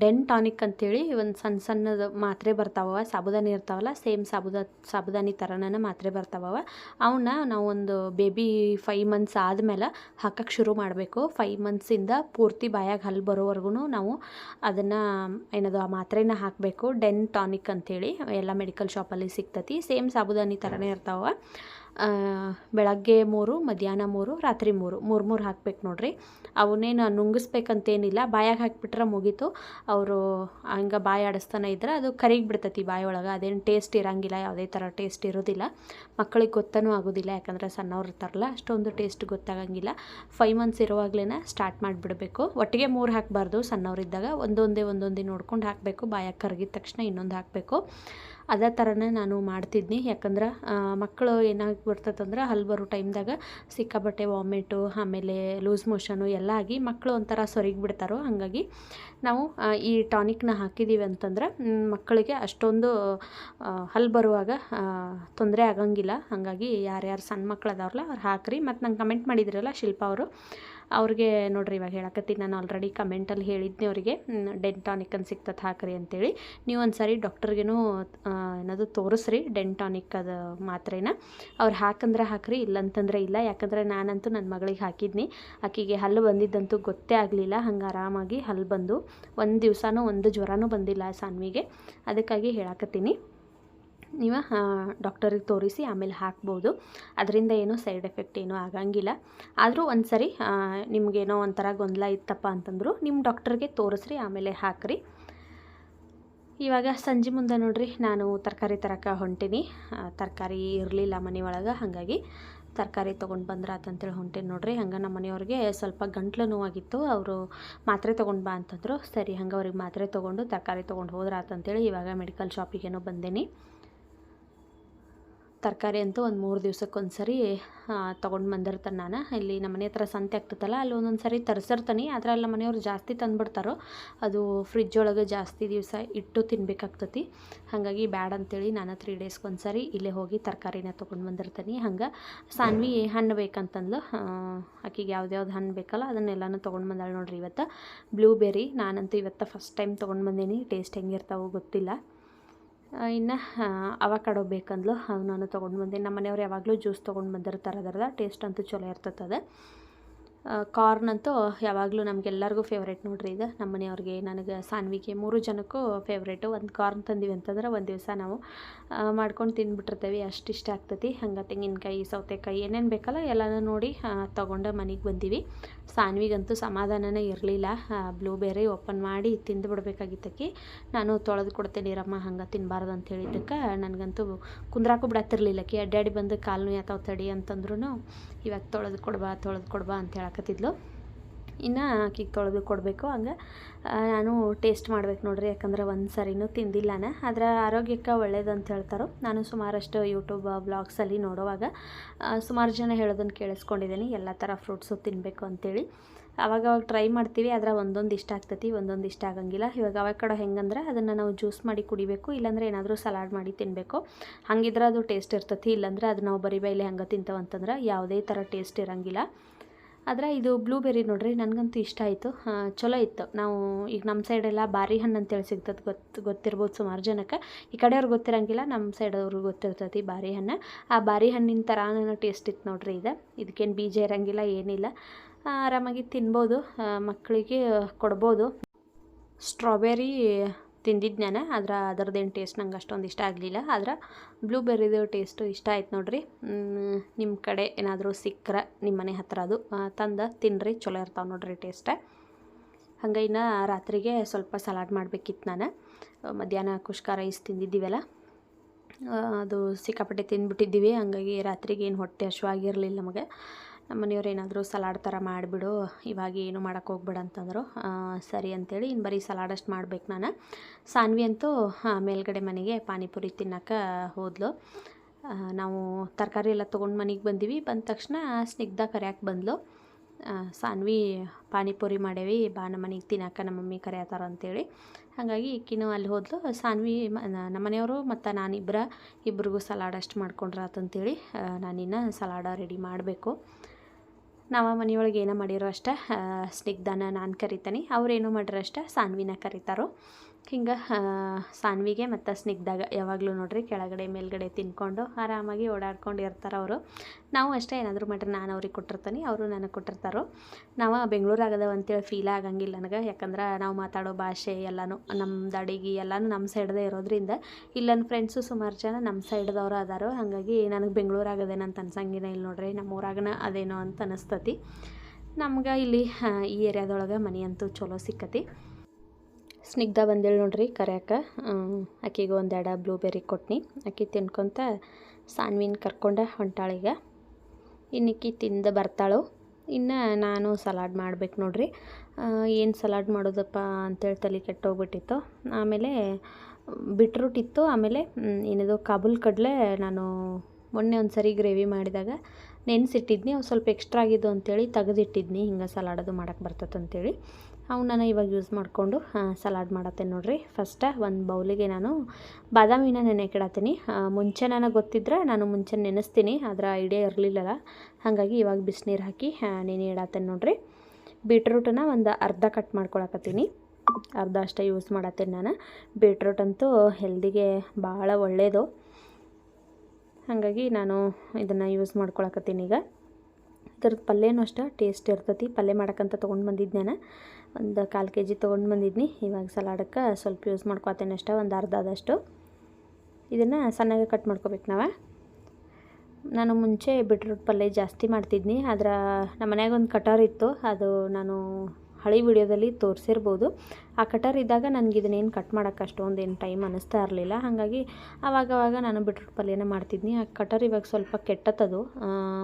ಡೆನ್ ಟಾನಿಕ್ ಅಂತೇಳಿ ಒಂದು ಸಣ್ಣ ಸಣ್ಣದ ಮಾತ್ರೆ ಬರ್ತಾವ ಸಾಬುದಾನಿ ಇರ್ತಾವಲ್ಲ, ಸೇಮ್ ಸಾಬುದ, ಸಾಬುದಾನಿ ಥರನೇ ಮಾತ್ರೆ ಬರ್ತಾವ ಅವನ್ನ ನಾವು ಒಂದು ಬೇಬಿ ಫೈವ್ ಮಂತ್ಸ್ ಆದಮೇಲೆ ಹಾಕಕ್ಕೆ ಶುರು ಮಾಡಬೇಕು. ಫೈವ್ ಮಂತ್ಸಿಂದ ಪೂರ್ತಿ ಬಾಯಾಗ ಹಲ್ಲು ಬರೋವರೆಗೂ ನಾವು ಅದನ್ನು, ಏನದು ಆ ಮಾತ್ರೆನ ಹಾಕಬೇಕು. ಡೆನ್ ಟಾನಿಕ್ ಅಂಥೇಳಿ ಎಲ್ಲ ಮೆಡಿಕಲ್ ಶಾಪಲ್ಲಿ ಸಿಗ್ತತಿ. ಸೇಮ್ ಸಾಬುದಾನಿ ಥರನೇ ಇರ್ತಾವ ಬೆಳಗ್ಗೆ ಮೂರು, ಮಧ್ಯಾಹ್ನ ಮೂರು, ರಾತ್ರಿ ಮೂರು ಮೂರು ಮೂರು ಹಾಕ್ಬೇಕು ನೋಡಿರಿ. ಅವನ್ನೇನು ನುಂಗಿಸ್ಬೇಕಂತೇನಿಲ್ಲ, ಬಾಯಾಗ ಹಾಕಿಬಿಟ್ರೆ ಮುಗೀತು. ಅವರು ಹಂಗೆ ಬಾಯಿ ಆಡಿಸ್ತಾನೆ ಇದ್ರೆ ಅದು ಕರಿಗಿ ಬಿಡ್ತೈತಿ ಬಾಯಿ ಒಳಗೆ. ಅದೇನು ಟೇಸ್ಟ್ ಇರೋಂಗಿಲ್ಲ, ಯಾವುದೇ ಥರ ಟೇಸ್ಟ್ ಇರೋದಿಲ್ಲ. ಮಕ್ಕಳಿಗೆ ಗೊತ್ತನೂ ಆಗೋದಿಲ್ಲ, ಯಾಕಂದ್ರೆ ಸಣ್ಣವ್ರು ಇರ್ತಾರಲ್ಲ, ಅಷ್ಟೊಂದು ಟೇಸ್ಟ್ ಗೊತ್ತಾಗಂಗಿಲ್ಲ. ಫೈವ್ ಮಂತ್ಸ್ ಇರುವಾಗಲೇ ಸ್ಟಾರ್ಟ್ ಮಾಡಿಬಿಡಬೇಕು. ಒಟ್ಟಿಗೆ ಮೂರು ಹಾಕಬಾರ್ದು ಸಣ್ಣವರಿದ್ದಾಗ ಒಂದೊಂದೇ ಒಂದೊಂದೇ ನೋಡ್ಕೊಂಡು ಹಾಕಬೇಕು, ಬಾಯಾಗ ಕರಗಿದ ತಕ್ಷಣ ಇನ್ನೊಂದು ಹಾಕಬೇಕು. ಅದೇ ಥರನೇ ನಾನು ಮಾಡ್ತಿದ್ನಿ. ಯಾಕಂದ್ರೆ ಮಕ್ಕಳು ಏನಾಗ್ಬಿಡ್ತದಂದ್ರೆ ಹಲ್ಲು ಬರೋ ಟೈಮ್ದಾಗ ಸಿಕ್ಕಾಬಟ್ಟೆ ವಾಮಿಟು, ಆಮೇಲೆ ಲೂಸ್ ಮೋಷನು ಎಲ್ಲ ಆಗಿ ಮಕ್ಕಳು ಒಂಥರ ಸೊರಿಗೆ ಬಿಡ್ತಾರೋ ಹಾಗಾಗಿ ನಾವು ಈ ಟಾನಿಕ್ನ ಹಾಕಿದ್ದೀವಿ ಅಂತಂದ್ರೆ ಮಕ್ಕಳಿಗೆ ಅಷ್ಟೊಂದು ಹಲ್ಲು ಬರುವಾಗ ತೊಂದರೆ ಆಗಂಗಿಲ್ಲ. ಹಾಗಾಗಿ ಯಾರ್ಯಾರು ಸಣ್ಣ ಮಕ್ಳು ಅದಾವ್ರಲ್ಲ ಅವ್ರು ಹಾಕ್ರಿ. ಮತ್ತು ನಂಗೆ ಕಮೆಂಟ್ ಮಾಡಿದ್ರಲ್ಲ ಶಿಲ್ಪ ಅವರು ಅವ್ರಿಗೆ ನೋಡಿರಿ ಇವಾಗ ಹೇಳಕತ್ತೀನಿ, ನಾನು ಆಲ್ರೆಡಿ ಕಮೆಂಟಲ್ಲಿ ಹೇಳಿದ್ನಿ ಅವರಿಗೆ. ಡೆಂಟಾನಿಕ್ ಅಂತ ಸಿಕ್ತದೆ ಹಾಕ್ರಿ ಅಂತೇಳಿ. ನೀವು ಒಂದು ಸಾರಿ ಡಾಕ್ಟರ್ಗೇನು ಏನದು ತೋರಿಸ್ರಿ ಡೆಂಟಾನಿಕ್ ಅದು ಮಾತ್ರೆನ. ಅವ್ರು ಹಾಕಂದ್ರೆ ಹಾಕ್ರಿ, ಇಲ್ಲಂತಂದ್ರೆ ಇಲ್ಲ. ಯಾಕಂದರೆ ನಾನಂತೂ ನನ್ನ ಮಗಳಿಗೆ ಹಾಕಿದ್ನಿ. ಆಕೆಗೆ ಹಲ್ಲು ಬಂದಿದ್ದಂತೂ ಗೊತ್ತೇ ಆಗಲಿಲ್ಲ. ಹಂಗೆ ಆರಾಮಾಗಿ ಹಲ್ಲು ಬಂದು, ಒಂದು ದಿವಸನೂ, ಒಂದು ಜ್ವರನೂ ಬಂದಿಲ್ಲ ಸಾನ್ವಿಗೆ. ಅದಕ್ಕಾಗಿ ಹೇಳಕತ್ತೀನಿ. ನೀವು ಡಾಕ್ಟರಿಗೆ ತೋರಿಸಿ ಆಮೇಲೆ ಹಾಕ್ಬೋದು. ಅದರಿಂದ ಏನೂ ಸೈಡ್ ಎಫೆಕ್ಟ್ ಏನೂ ಆಗಂಗಿಲ್ಲ. ಆದರೂ ಒಂದು ಸರಿ ನಿಮಗೇನೋ ಒಂಥರ ಗೊಂದಲ ಇತ್ತಪ್ಪ ಅಂತಂದರು ನಿಮ್ಮ ಡಾಕ್ಟರ್ಗೆ ತೋರಿಸ್ರಿ, ಆಮೇಲೆ ಹಾಕ್ರಿ. ಇವಾಗ ಸಂಜೆ ಮುಂದೆ ನೋಡ್ರಿ, ನಾನು ತರಕಾರಿ ತರಕ ಹೊಂಟೀನಿ. ತರಕಾರಿ ಇರಲಿಲ್ಲ ಮನೆಯೊಳಗೆ ಹಾಗಾಗಿ ತರಕಾರಿ ತೊಗೊಂಡು ಬಂದ್ರೆ ಅಂತೇಳಿ ಹೊಂಟೇನಿ ನೋಡ್ರಿ. ಹಂಗೆ ನಮ್ಮ ಮನೆಯವ್ರಿಗೆ ಸ್ವಲ್ಪ ಗಂಟ್ಲು ನೋವಾಗಿತ್ತು. ಅವರು ಮಾತ್ರೆ ತೊಗೊಂಡು ಬಾ ಅಂತಂದರು. ಸರಿ, ಹಂಗೆ ಅವ್ರಿಗೆ ಮಾತ್ರೆ ತೊಗೊಂಡು ತರಕಾರಿ ತೊಗೊಂಡು ಹೋದ್ರೆ ಆತಂತೇಳಿ ಇವಾಗ ಮೆಡಿಕಲ್ ಶಾಪಿಗೇನೋ ಬಂದೇನಿ. ತರಕಾರಿ ಅಂತೂ ಒಂದು ಮೂರು ದಿವ್ಸಕ್ಕೆ ಸರಿ ತೊಗೊಂಡು ಬಂದಿರ್ತಾನೆ ನಾನು. ಇಲ್ಲಿ ನಮ್ಮ ಮನೆ ಹತ್ರ ಸಂತೆ ಆಗ್ತದಲ್ಲ ಅಲ್ಲಿ ಒಂದೊಂದು ಸರಿ ತರಿಸಿರ್ತಾನೆ. ಆದರೆ ಅಲ್ಲಿ ಮನೆಯವ್ರು ಜಾಸ್ತಿ ತಂದುಬಿಡ್ತಾರೋ, ಅದು ಫ್ರಿಜ್ ಒಳಗೆ ಜಾಸ್ತಿ ದಿವಸ ಇಟ್ಟು ತಿನ್ಬೇಕಾಗ್ತತಿ. ಹಾಗಾಗಿ ಬ್ಯಾಡ ಅಂತೇಳಿ ನಾನು ತ್ರೀ ಡೇಸ್ಗೆ ಒಂದು ಸರಿ ಇಲ್ಲೇ ಹೋಗಿ ತರಕಾರಿನ ತೊಗೊಂಡು ಬಂದಿರ್ತೀನಿ. ಹಂಗೆ ಸಾನ್ವಿ ಹಣ್ಣು ಬೇಕಂತಂದ್ಲು. ಆಕಿಗೆ ಯಾವ್ದು ಹಣ್ಣು ಬೇಕಲ್ಲ, ಅದನ್ನೆಲ್ಲನೂ ತೊಗೊಂಡು ಬಂದಾಳೆ ನೋಡ್ರಿ ಇವತ್ತು. ಬ್ಲೂಬೆರಿ ನಾನಂತೂ ಇವತ್ತು ಫಸ್ಟ್ ಟೈಮ್ ತೊಗೊಂಡು ಬಂದೀನಿ. ಟೇಸ್ಟ್ ಹೆಂಗಿರ್ತಾವೋ ಗೊತ್ತಿಲ್ಲ. ಇನ್ನು ಅವಕಾಡೋ ಬೇಕಂದ್ಲು ನಾನು ತೊಗೊಂಡು ಬಂದೆ. ನಮ್ಮ ಮನೆಯವ್ರು ಯಾವಾಗಲೂ ಜ್ಯೂಸ್ ತೊಗೊಂಡು ಬಂದಿರ್ತಾರೆ, ಅದರದ, ಟೇಸ್ಟ್ ಅಂತೂ ಚಲೋ ಇರ್ತದೆ ಕಾರ್ನ್ ಅಂತೂ ಯಾವಾಗಲೂ ನಮಗೆಲ್ಲರಿಗೂ ಫೇವ್ರೇಟ್ ನೋಡ್ರಿ ಇದು. ನಮ್ಮ ಮನೆಯವ್ರಿಗೆ ನನಗೆ ಸಾನ್ವಿಗೆ ಮೂರು ಜನಕ್ಕೂ ಫೇವ್ರೇಟು ಒಂದು ಕಾರ್ನ್ ತಂದೀವಿ ಅಂತಂದ್ರೆ ಒಂದು ದಿವಸ ನಾವು ಮಾಡ್ಕೊಂಡು ತಿಂದ್ಬಿಟ್ಟಿರ್ತೇವೆ. ಅಷ್ಟು ಇಷ್ಟ ಆಗ್ತೈತಿ. ಹಂಗೆ ತೆಂಗಿನಕಾಯಿ, ಸೌತೆಕಾಯಿ ಏನೇನು ಬೇಕಲ್ಲ ಎಲ್ಲನೂ ನೋಡಿ ತೊಗೊಂಡು ಮನೆಗೆ ಬಂದೀವಿ. ಸಾನ್ವಿಗಂತೂ ಸಮಾಧಾನನೇ ಇರಲಿಲ್ಲ. ಬ್ಲೂಬೆರಿ ಓಪನ್ ಮಾಡಿ ತಿಂದು ಬಿಡ್ಬೇಕಾಗಿತ್ತಕ್ಕೆ ನಾನು ತೊಳೆದು ಕೊಡ್ತೇನೆ ಇರಮ್ಮ, ಹಂಗೆ ತಿನ್ನಬಾರ್ದು ಅಂತ ಹೇಳಿದ್ದಕ್ಕೆ. ನನಗಂತೂ ಕುಂದ್ರಾಕು ಬಿಡತ್ತಿರ್ಲಿಲ್ಲಕ್ಕೆ ಅಡ್ಡಾಡಿ ಬಂದು ಕಾಲು ಯಾತಾವ ತಡಿ ಅಂತಂದ್ರೂ ಇವಾಗ ತೊಳೆದು ಕೊಡ್ಬಾ ತೊಳೆದು ಕೊಡ್ಬಾ ಅಂತ ಹೇಳಕತ್ತಿದ್ಲು ಇನ್ನು ಆಕಿಗೆ ತೊಳೆದು ಕೊಡಬೇಕು ಹಂಗೆ. ನಾನು ಟೇಸ್ಟ್ ಮಾಡ್ಬೇಕು ನೋಡ್ರಿ, ಯಾಕಂದ್ರೆ ಒಂದು ಸರಿನೂ ತಿಂದಿಲ್ಲನ. ಅದರ ಆರೋಗ್ಯಕ್ಕೆ ಒಳ್ಳೇದು ಅಂತ ಹೇಳ್ತಾರೋ. ನಾನು ಸುಮಾರಷ್ಟು ಯೂಟ್ಯೂಬ್ ಬ್ಲಾಗ್ಸಲ್ಲಿ ನೋಡುವಾಗ ಸುಮಾರು ಜನ ಹೇಳೋದನ್ನು ಕೇಳಿಸ್ಕೊಂಡಿದ್ದೀನಿ. ಎಲ್ಲ ಥರ ಫ್ರೂಟ್ಸು ತಿನ್ನಬೇಕು ಅಂತೇಳಿ. ಅವಾಗ ಅವಾಗ ಟ್ರೈ ಮಾಡ್ತೀವಿ ಅದರ ಒಂದೊಂದು ಇಷ್ಟ ಆಗ್ತೈತಿ, ಒಂದೊಂದು ಇಷ್ಟ ಆಗಂಗಿಲ್ಲ. ಇವಾಗ ಅವಾಗ ಕಡೆ ಹೆಂಗಂದ್ರೆ ಅದನ್ನು ನಾವು ಜ್ಯೂಸ್ ಮಾಡಿ ಕುಡಿಬೇಕು, ಇಲ್ಲಾಂದ್ರೆ ಏನಾದರೂ ಸಲಾಡ್ ಮಾಡಿ ತಿನ್ನಬೇಕು ಹಂಗಿದ್ರೆ ಅದು ಟೇಸ್ಟ್ ಇರ್ತೈತಿ, ಇಲ್ಲಾಂದ್ರೆ ಅದು ನಾವು ಬರೀ ಹಂಗೆ ತಿಂತವಂತಂದ್ರೆ ಯಾವುದೇ ಥರ ಟೇಸ್ಟ್ ಇರೋಂಗಿಲ್ಲ. ಆದರೆ ಇದು ಬ್ಲೂಬೆರಿ ನೋಡ್ರಿ, ನನಗಂತೂ ಇಷ್ಟ ಆಯಿತು. ಚಲೋ ಇತ್ತು. ನಾವು ಈಗ ನಮ್ಮ ಸೈಡೆಲ್ಲ ಬಾರಿ ಹಣ್ಣು ಅಂತೇಳಿ ಸಿಗ್ತದೆ ಗೊತ್ತು, ಗೊತ್ತಿರ್ಬೋದು ಸುಮಾರು ಜನಕ್ಕೆ. ಈ ಕಡೆಯವ್ರಿಗೆ ಗೊತ್ತಿರಂಗಿಲ್ಲ ನಮ್ಮ ಸೈಡವ್ರಿಗೆ ಗೊತ್ತಿರ್ತೈತಿ ಬಾರಿ ಹಣ್ಣು. ಆ ಬಾರಿ ಹಣ್ಣಿನ ಥರನೇ ಟೇಸ್ಟ್ ಇತ್ತು ನೋಡ್ರಿ ಇದು. ಇದಕ್ಕೇನು ಬೀಜ ಇರೋಂಗಿಲ್ಲ, ಏನಿಲ್ಲ. ಆರಾಮಾಗಿ ತಿನ್ಬೋದು. ಮಕ್ಕಳಿಗೆ ಕೊಡ್ಬೋದು. ಸ್ಟ್ರಾಬೆರಿ ತಿಂದಿದ್ದು ನಾನು ಆದ್ರೆ ಅದರದ್ದೇನು ಟೇಸ್ಟ್ ನಂಗೆ ಅಷ್ಟೊಂದು ಇಷ್ಟ ಆಗಲಿಲ್ಲ. ಆದ್ರೆ ಬ್ಲೂಬೆರಿದು ಟೇಸ್ಟು ಇಷ್ಟ ಆಯ್ತು ನೋಡ್ರಿ. ನಿಮ್ಮ ಕಡೆ ಏನಾದರೂ ಸಿಕ್ಕರೆ ನಿಮ್ಮ ಮನೆ ಹತ್ರ ಅದು. ತಂದು ತಿನ್ನಿರಿ ಚಲೋ ಇರ್ತಾವೆ ನೋಡ್ರಿ ಟೇಸ್ಟ ಹಂಗೆ ಇನ್ನು ರಾತ್ರಿಗೆ ಸ್ವಲ್ಪ ಸಲಾಡ್ ಮಾಡಬೇಕಿತ್ತು ನಾನು. ಮಧ್ಯಾಹ್ನ ಕುಷ್ಕ ರೈಸ್ ತಿಂದಿದ್ದೀವಲ್ಲ? ಅದು ಸಿಕ್ಕಾಪಟ್ಟೆ ತಿಂದ್ಬಿಟ್ಟಿದ್ದೀವಿ ಹಂಗಾಗಿ ರಾತ್ರಿಗೆ ಏನು ಹೊಟ್ಟೆ ಹಶುವಾಗಿರಲಿಲ್ಲ ನಮಗೆ. ನಮ್ಮ ಮನೆಯವ್ರು ಏನಾದರೂ ಸಲಾಡ್ ಥರ ಮಾಡಿಬಿಡು, ಇವಾಗ ಏನು ಮಾಡೋಕ್ಕೆ ಹೋಗ್ಬೇಡ ಅಂತಂದರು ಸರಿ ಅಂತೇಳಿ ಇನ್ನು ಬರೀ ಸಲಾಡಷ್ಟು ಮಾಡ್ಬೇಕು ನಾನು. ಸಾನ್ವಿ ಅಂತೂ ಮೇಲ್ಗಡೆ ಮನೆಗೆ ಪಾನಿಪುರಿ ತಿನ್ನೋಕೆ ಹೋದ್ಲು. ನಾವು ತರಕಾರಿ ಎಲ್ಲ ತೊಗೊಂಡು ಮನೆಗೆ ಬಂದೀವಿ, ಬಂದ ತಕ್ಷಣ ಸ್ನಿಗ್ಧ ಕರೆಯೋಕೆ ಬಂದ್ಲು. ಸಾನ್ವಿ ಪಾನಿಪುರಿ ಮಾಡೇವಿ, ಬಾ ನಮ್ಮ ಮನೆಗೆ ತಿನ್ನಕ್ಕೆ ನಮ್ಮ ಮಮ್ಮಿ ಕರೆಯತ್ತಾರ ಅಂತೇಳಿ. ಹಾಗಾಗಿ ಈಕಿನೂ ಅಲ್ಲಿ ಹೋದ್ಲು. ಸಾನ್ವಿ ನಮ್ಮ ಮನೆಯವರು ಮತ್ತು ನಾನಿಬ್ಬರ ಇಬ್ರಿಗೂ ಸಲಾಡ್ ಅಷ್ಟು ಮಾಡ್ಕೊಂಡ್ರೆ ನಾನು ನಾನಿನ್ನು ಸಲಾಡ ರೆಡಿ ಮಾಡಬೇಕು. ನಾವು ಮನೆಯೊಳಗೆ ಏನೋ ಮಾಡಿರೋ ಅಷ್ಟೇ ಸ್ನಿಗ್ಧನ ನಾನು ಕರಿತೀನಿ. ಅವ್ರೇನು ಮಾಡಿರೋ ಅಷ್ಟೇ ಸಾನ್ವಿನ ಕರಿತಾರೋ. ಹಿಂಗೆ ಸಾನ್ವಿಗೆ ಮತ್ತು ಸ್ನಿಗ್ಧಾಗ ಯಾವಾಗಲೂ ನೋಡ್ರಿ ಕೆಳಗಡೆ ಮೇಲ್ಗಡೆ ತಿನ್ಕೊಂಡು ಆರಾಮಾಗಿ ಓಡಾಡ್ಕೊಂಡು ಇರ್ತಾರೆ ಅವರು. ನಾವು ಅಷ್ಟೇ ಏನಾದರೂ ಮಾಡ್ರಿ ನಾನು ಅವ್ರಿಗೆ ಕೊಟ್ಟಿರ್ತೀನಿ, ಅವರು ನನಗೆ ಕೊಟ್ಟಿರ್ತಾರೆ. ನಾವು ಬೆಂಗಳೂರಾಗದ ಅಂತೇಳಿ ಫೀಲ್ ಆಗಂಗಿಲ್ಲ ನನಗೆ, ಯಾಕಂದ್ರೆ ನಾವು ಮಾತಾಡೋ ಭಾಷೆ ಎಲ್ಲನೂ ನಮ್ದು ಅಡಿಗೆ ಎಲ್ಲನೂ ನಮ್ಮ ಸೈಡ್ದೇ ಇರೋದ್ರಿಂದ ಇಲ್ಲ ನನ್ನ ಫ್ರೆಂಡ್ಸು ಸುಮಾರು ಜನ ನಮ್ಮ ಸೈಡ್ದವ್ರು ಅದಾರೋ. ಹಾಗಾಗಿ ನನಗೆ ಬೆಂಗಳೂರಾಗದೇನಂತ ಅನ್ಸಂಗಿನ ಇಲ್ಲಿ ನೋಡ್ರಿ ನಮ್ಮ ಊರಾಗನ ಅದೇನೋ ಅಂತ ಅನಿಸ್ತತಿ. ನಮ್ಗೆ ಇಲ್ಲಿ ಈ ಏರಿಯಾದೊಳಗೆ ಮನೆ ಅಂತೂ ಚಲೋ ಸಿಕ್ಕತಿ. ಸ್ನಿಗ್ಧ ಬಂದೇಳಿ ನೋಡ್ರಿ ಕರ್ಯಾಕ. ಆಕಿಗೆ ಒಂದೆರಡು ಬ್ಲೂಬೆರಿ ಕೊಟ್ನಿ. ಆಕಿ ತಿನ್ಕೊತ ಸಾನ್ವಿನ ಕರ್ಕೊಂಡೆ ಹೊಂಟಾಳಿಗೆ. ಇನ್ನಿಕ್ಕಿ ತಿಂದು ಬರ್ತಾಳು? ಇನ್ನು ನಾನು ಸಲಾಡ್ ಮಾಡ್ಬೇಕು ನೋಡ್ರಿ. ಏನು ಸಲಾಡ್ ಮಾಡೋದಪ್ಪ ಅಂತೇಳಿ ತಲೆ ಕೆಟ್ಟೋಗ್ಬಿಟ್ಟಿತ್ತು. ಆಮೇಲೆ ಬಿಟ್ರೂಟ್ ಇತ್ತು. ಆಮೇಲೆ ಏನಿದು ಕಾಬೂಲ್ ಕಡಲೆ ನಾನು ಮೊನ್ನೆ ಒಂದು ಸರಿ ಗ್ರೇವಿ ಮಾಡಿದಾಗ ನೆನೆಸಿಟ್ಟಿದ್ನಿ. ಅವು ಸ್ವಲ್ಪ ಎಕ್ಸ್ಟ್ರಾ ಆಗಿದ್ದು ಅಂತೇಳಿ ತೆಗೆದಿಟ್ಟಿದ್ನಿ. ಹಿಂಗೆ ಸಲಾಡದು ಮಾಡೋಕ್ಕೆ ಬರ್ತದೆ ಅಂತೇಳಿ ಅವನ್ನ ಇವಾಗ ಯೂಸ್ ಮಾಡಿಕೊಂಡು ಸಲಾಡ್ ಮಾಡತ್ತೆ ನೋಡಿರಿ. ಫಸ್ಟ ಒಂದು ಬೌಲಿಗೆ ನಾನು ಬಾದಾಮಿನ ನೆನೆಕಿಡತ್ತೀನಿ. ಮುಂಚೆ ನನಗೆ ಗೊತ್ತಿದ್ರೆ ನಾನು ಮುಂಚೆ ನೆನೆಸ್ತೀನಿ. ಅದರ ಐಡಿಯಾ ಇರಲಿಲ್ಲಲ್ಲ ಹಾಗಾಗಿ ಇವಾಗ ಬಿಸಿನೀರು ಹಾಕಿ ನೆನೆ ಇಡತ್ತೇನೆ ನೋಡಿರಿ. ಬೀಟ್ರೂಟನ್ನ ಒಂದು ಅರ್ಧ ಕಟ್ ಮಾಡ್ಕೊಳಕತ್ತೀನಿ. ಅರ್ಧ ಅಷ್ಟೇ ಯೂಸ್ ಮಾಡತ್ತೇನೆ ನಾನು. ಬೀಟ್ರೂಟ್ ಅಂತೂ ಹೆಲ್ದಿಗೆ ಭಾಳ ಒಳ್ಳೆಯದು ಹಾಗಾಗಿ ನಾನು ಇದನ್ನು ಯೂಸ್ ಮಾಡ್ಕೊಳಕತ್ತೀನಿ ಈಗ. ಇದ್ರದ್ದು ಪಲ್ಯನೂ ಅಷ್ಟೇ ಟೇಸ್ಟ್ ಇರ್ತೈತಿ. ಪಲ್ಯ ಮಾಡೋಕ್ಕಂತ ತೊಗೊಂಡು ಬಂದಿದ್ದು ನಾನು ಒಂದು ಕಾಲು ಕೆ ಜಿ ತೊಗೊಂಡು ಬಂದಿದ್ನಿ. ಇವಾಗ ಸಲಾಡಕ್ಕೆ ಸ್ವಲ್ಪ ಯೂಸ್ ಮಾಡ್ಕೊತೇನೆ ಅಷ್ಟೇ, ಒಂದು ಅರ್ಧ ಆದಷ್ಟು ಇದನ್ನು ಸಣ್ಣಗೆ ಕಟ್ ಮಾಡ್ಕೋಬೇಕು ನಾವು. ನಾನು ಮುಂಚೆ ಬಿಟ್ರೂಟ್ ಪಲ್ಯ ಜಾಸ್ತಿ ಮಾಡ್ತಿದ್ನಿ. ಆದ್ರೆ ನಮ್ಮ ಮನ್ಯಾಗ ಒಂದು ಕಟಾರ್ ಇತ್ತು. ಅದು ನಾನು ಹಳೆ ವಿಡಿಯೋದಲ್ಲಿ ತೋರಿಸಿರ್ಬೋದು. ಆ ಕಟರ್ ಇದ್ದಾಗ ನನಗೆ ಇದನ್ನೇನು ಕಟ್ ಮಾಡೋಕ್ಕೆ ಅಷ್ಟೊಂದು ಏನು ಟೈಮ್ ಅನ್ನಿಸ್ತಾ ಇರಲಿಲ್ಲ. ಹಾಗಾಗಿ ಆವಾಗವಾಗ ನಾನು ಬಿಟ್ರೂಟ್ ಪಲ್ಯನ ಮಾಡ್ತಿದ್ನಿ. ಆ ಕಟರ್ ಇವಾಗ ಸ್ವಲ್ಪ ಕೆಟ್ಟತ್ತದು.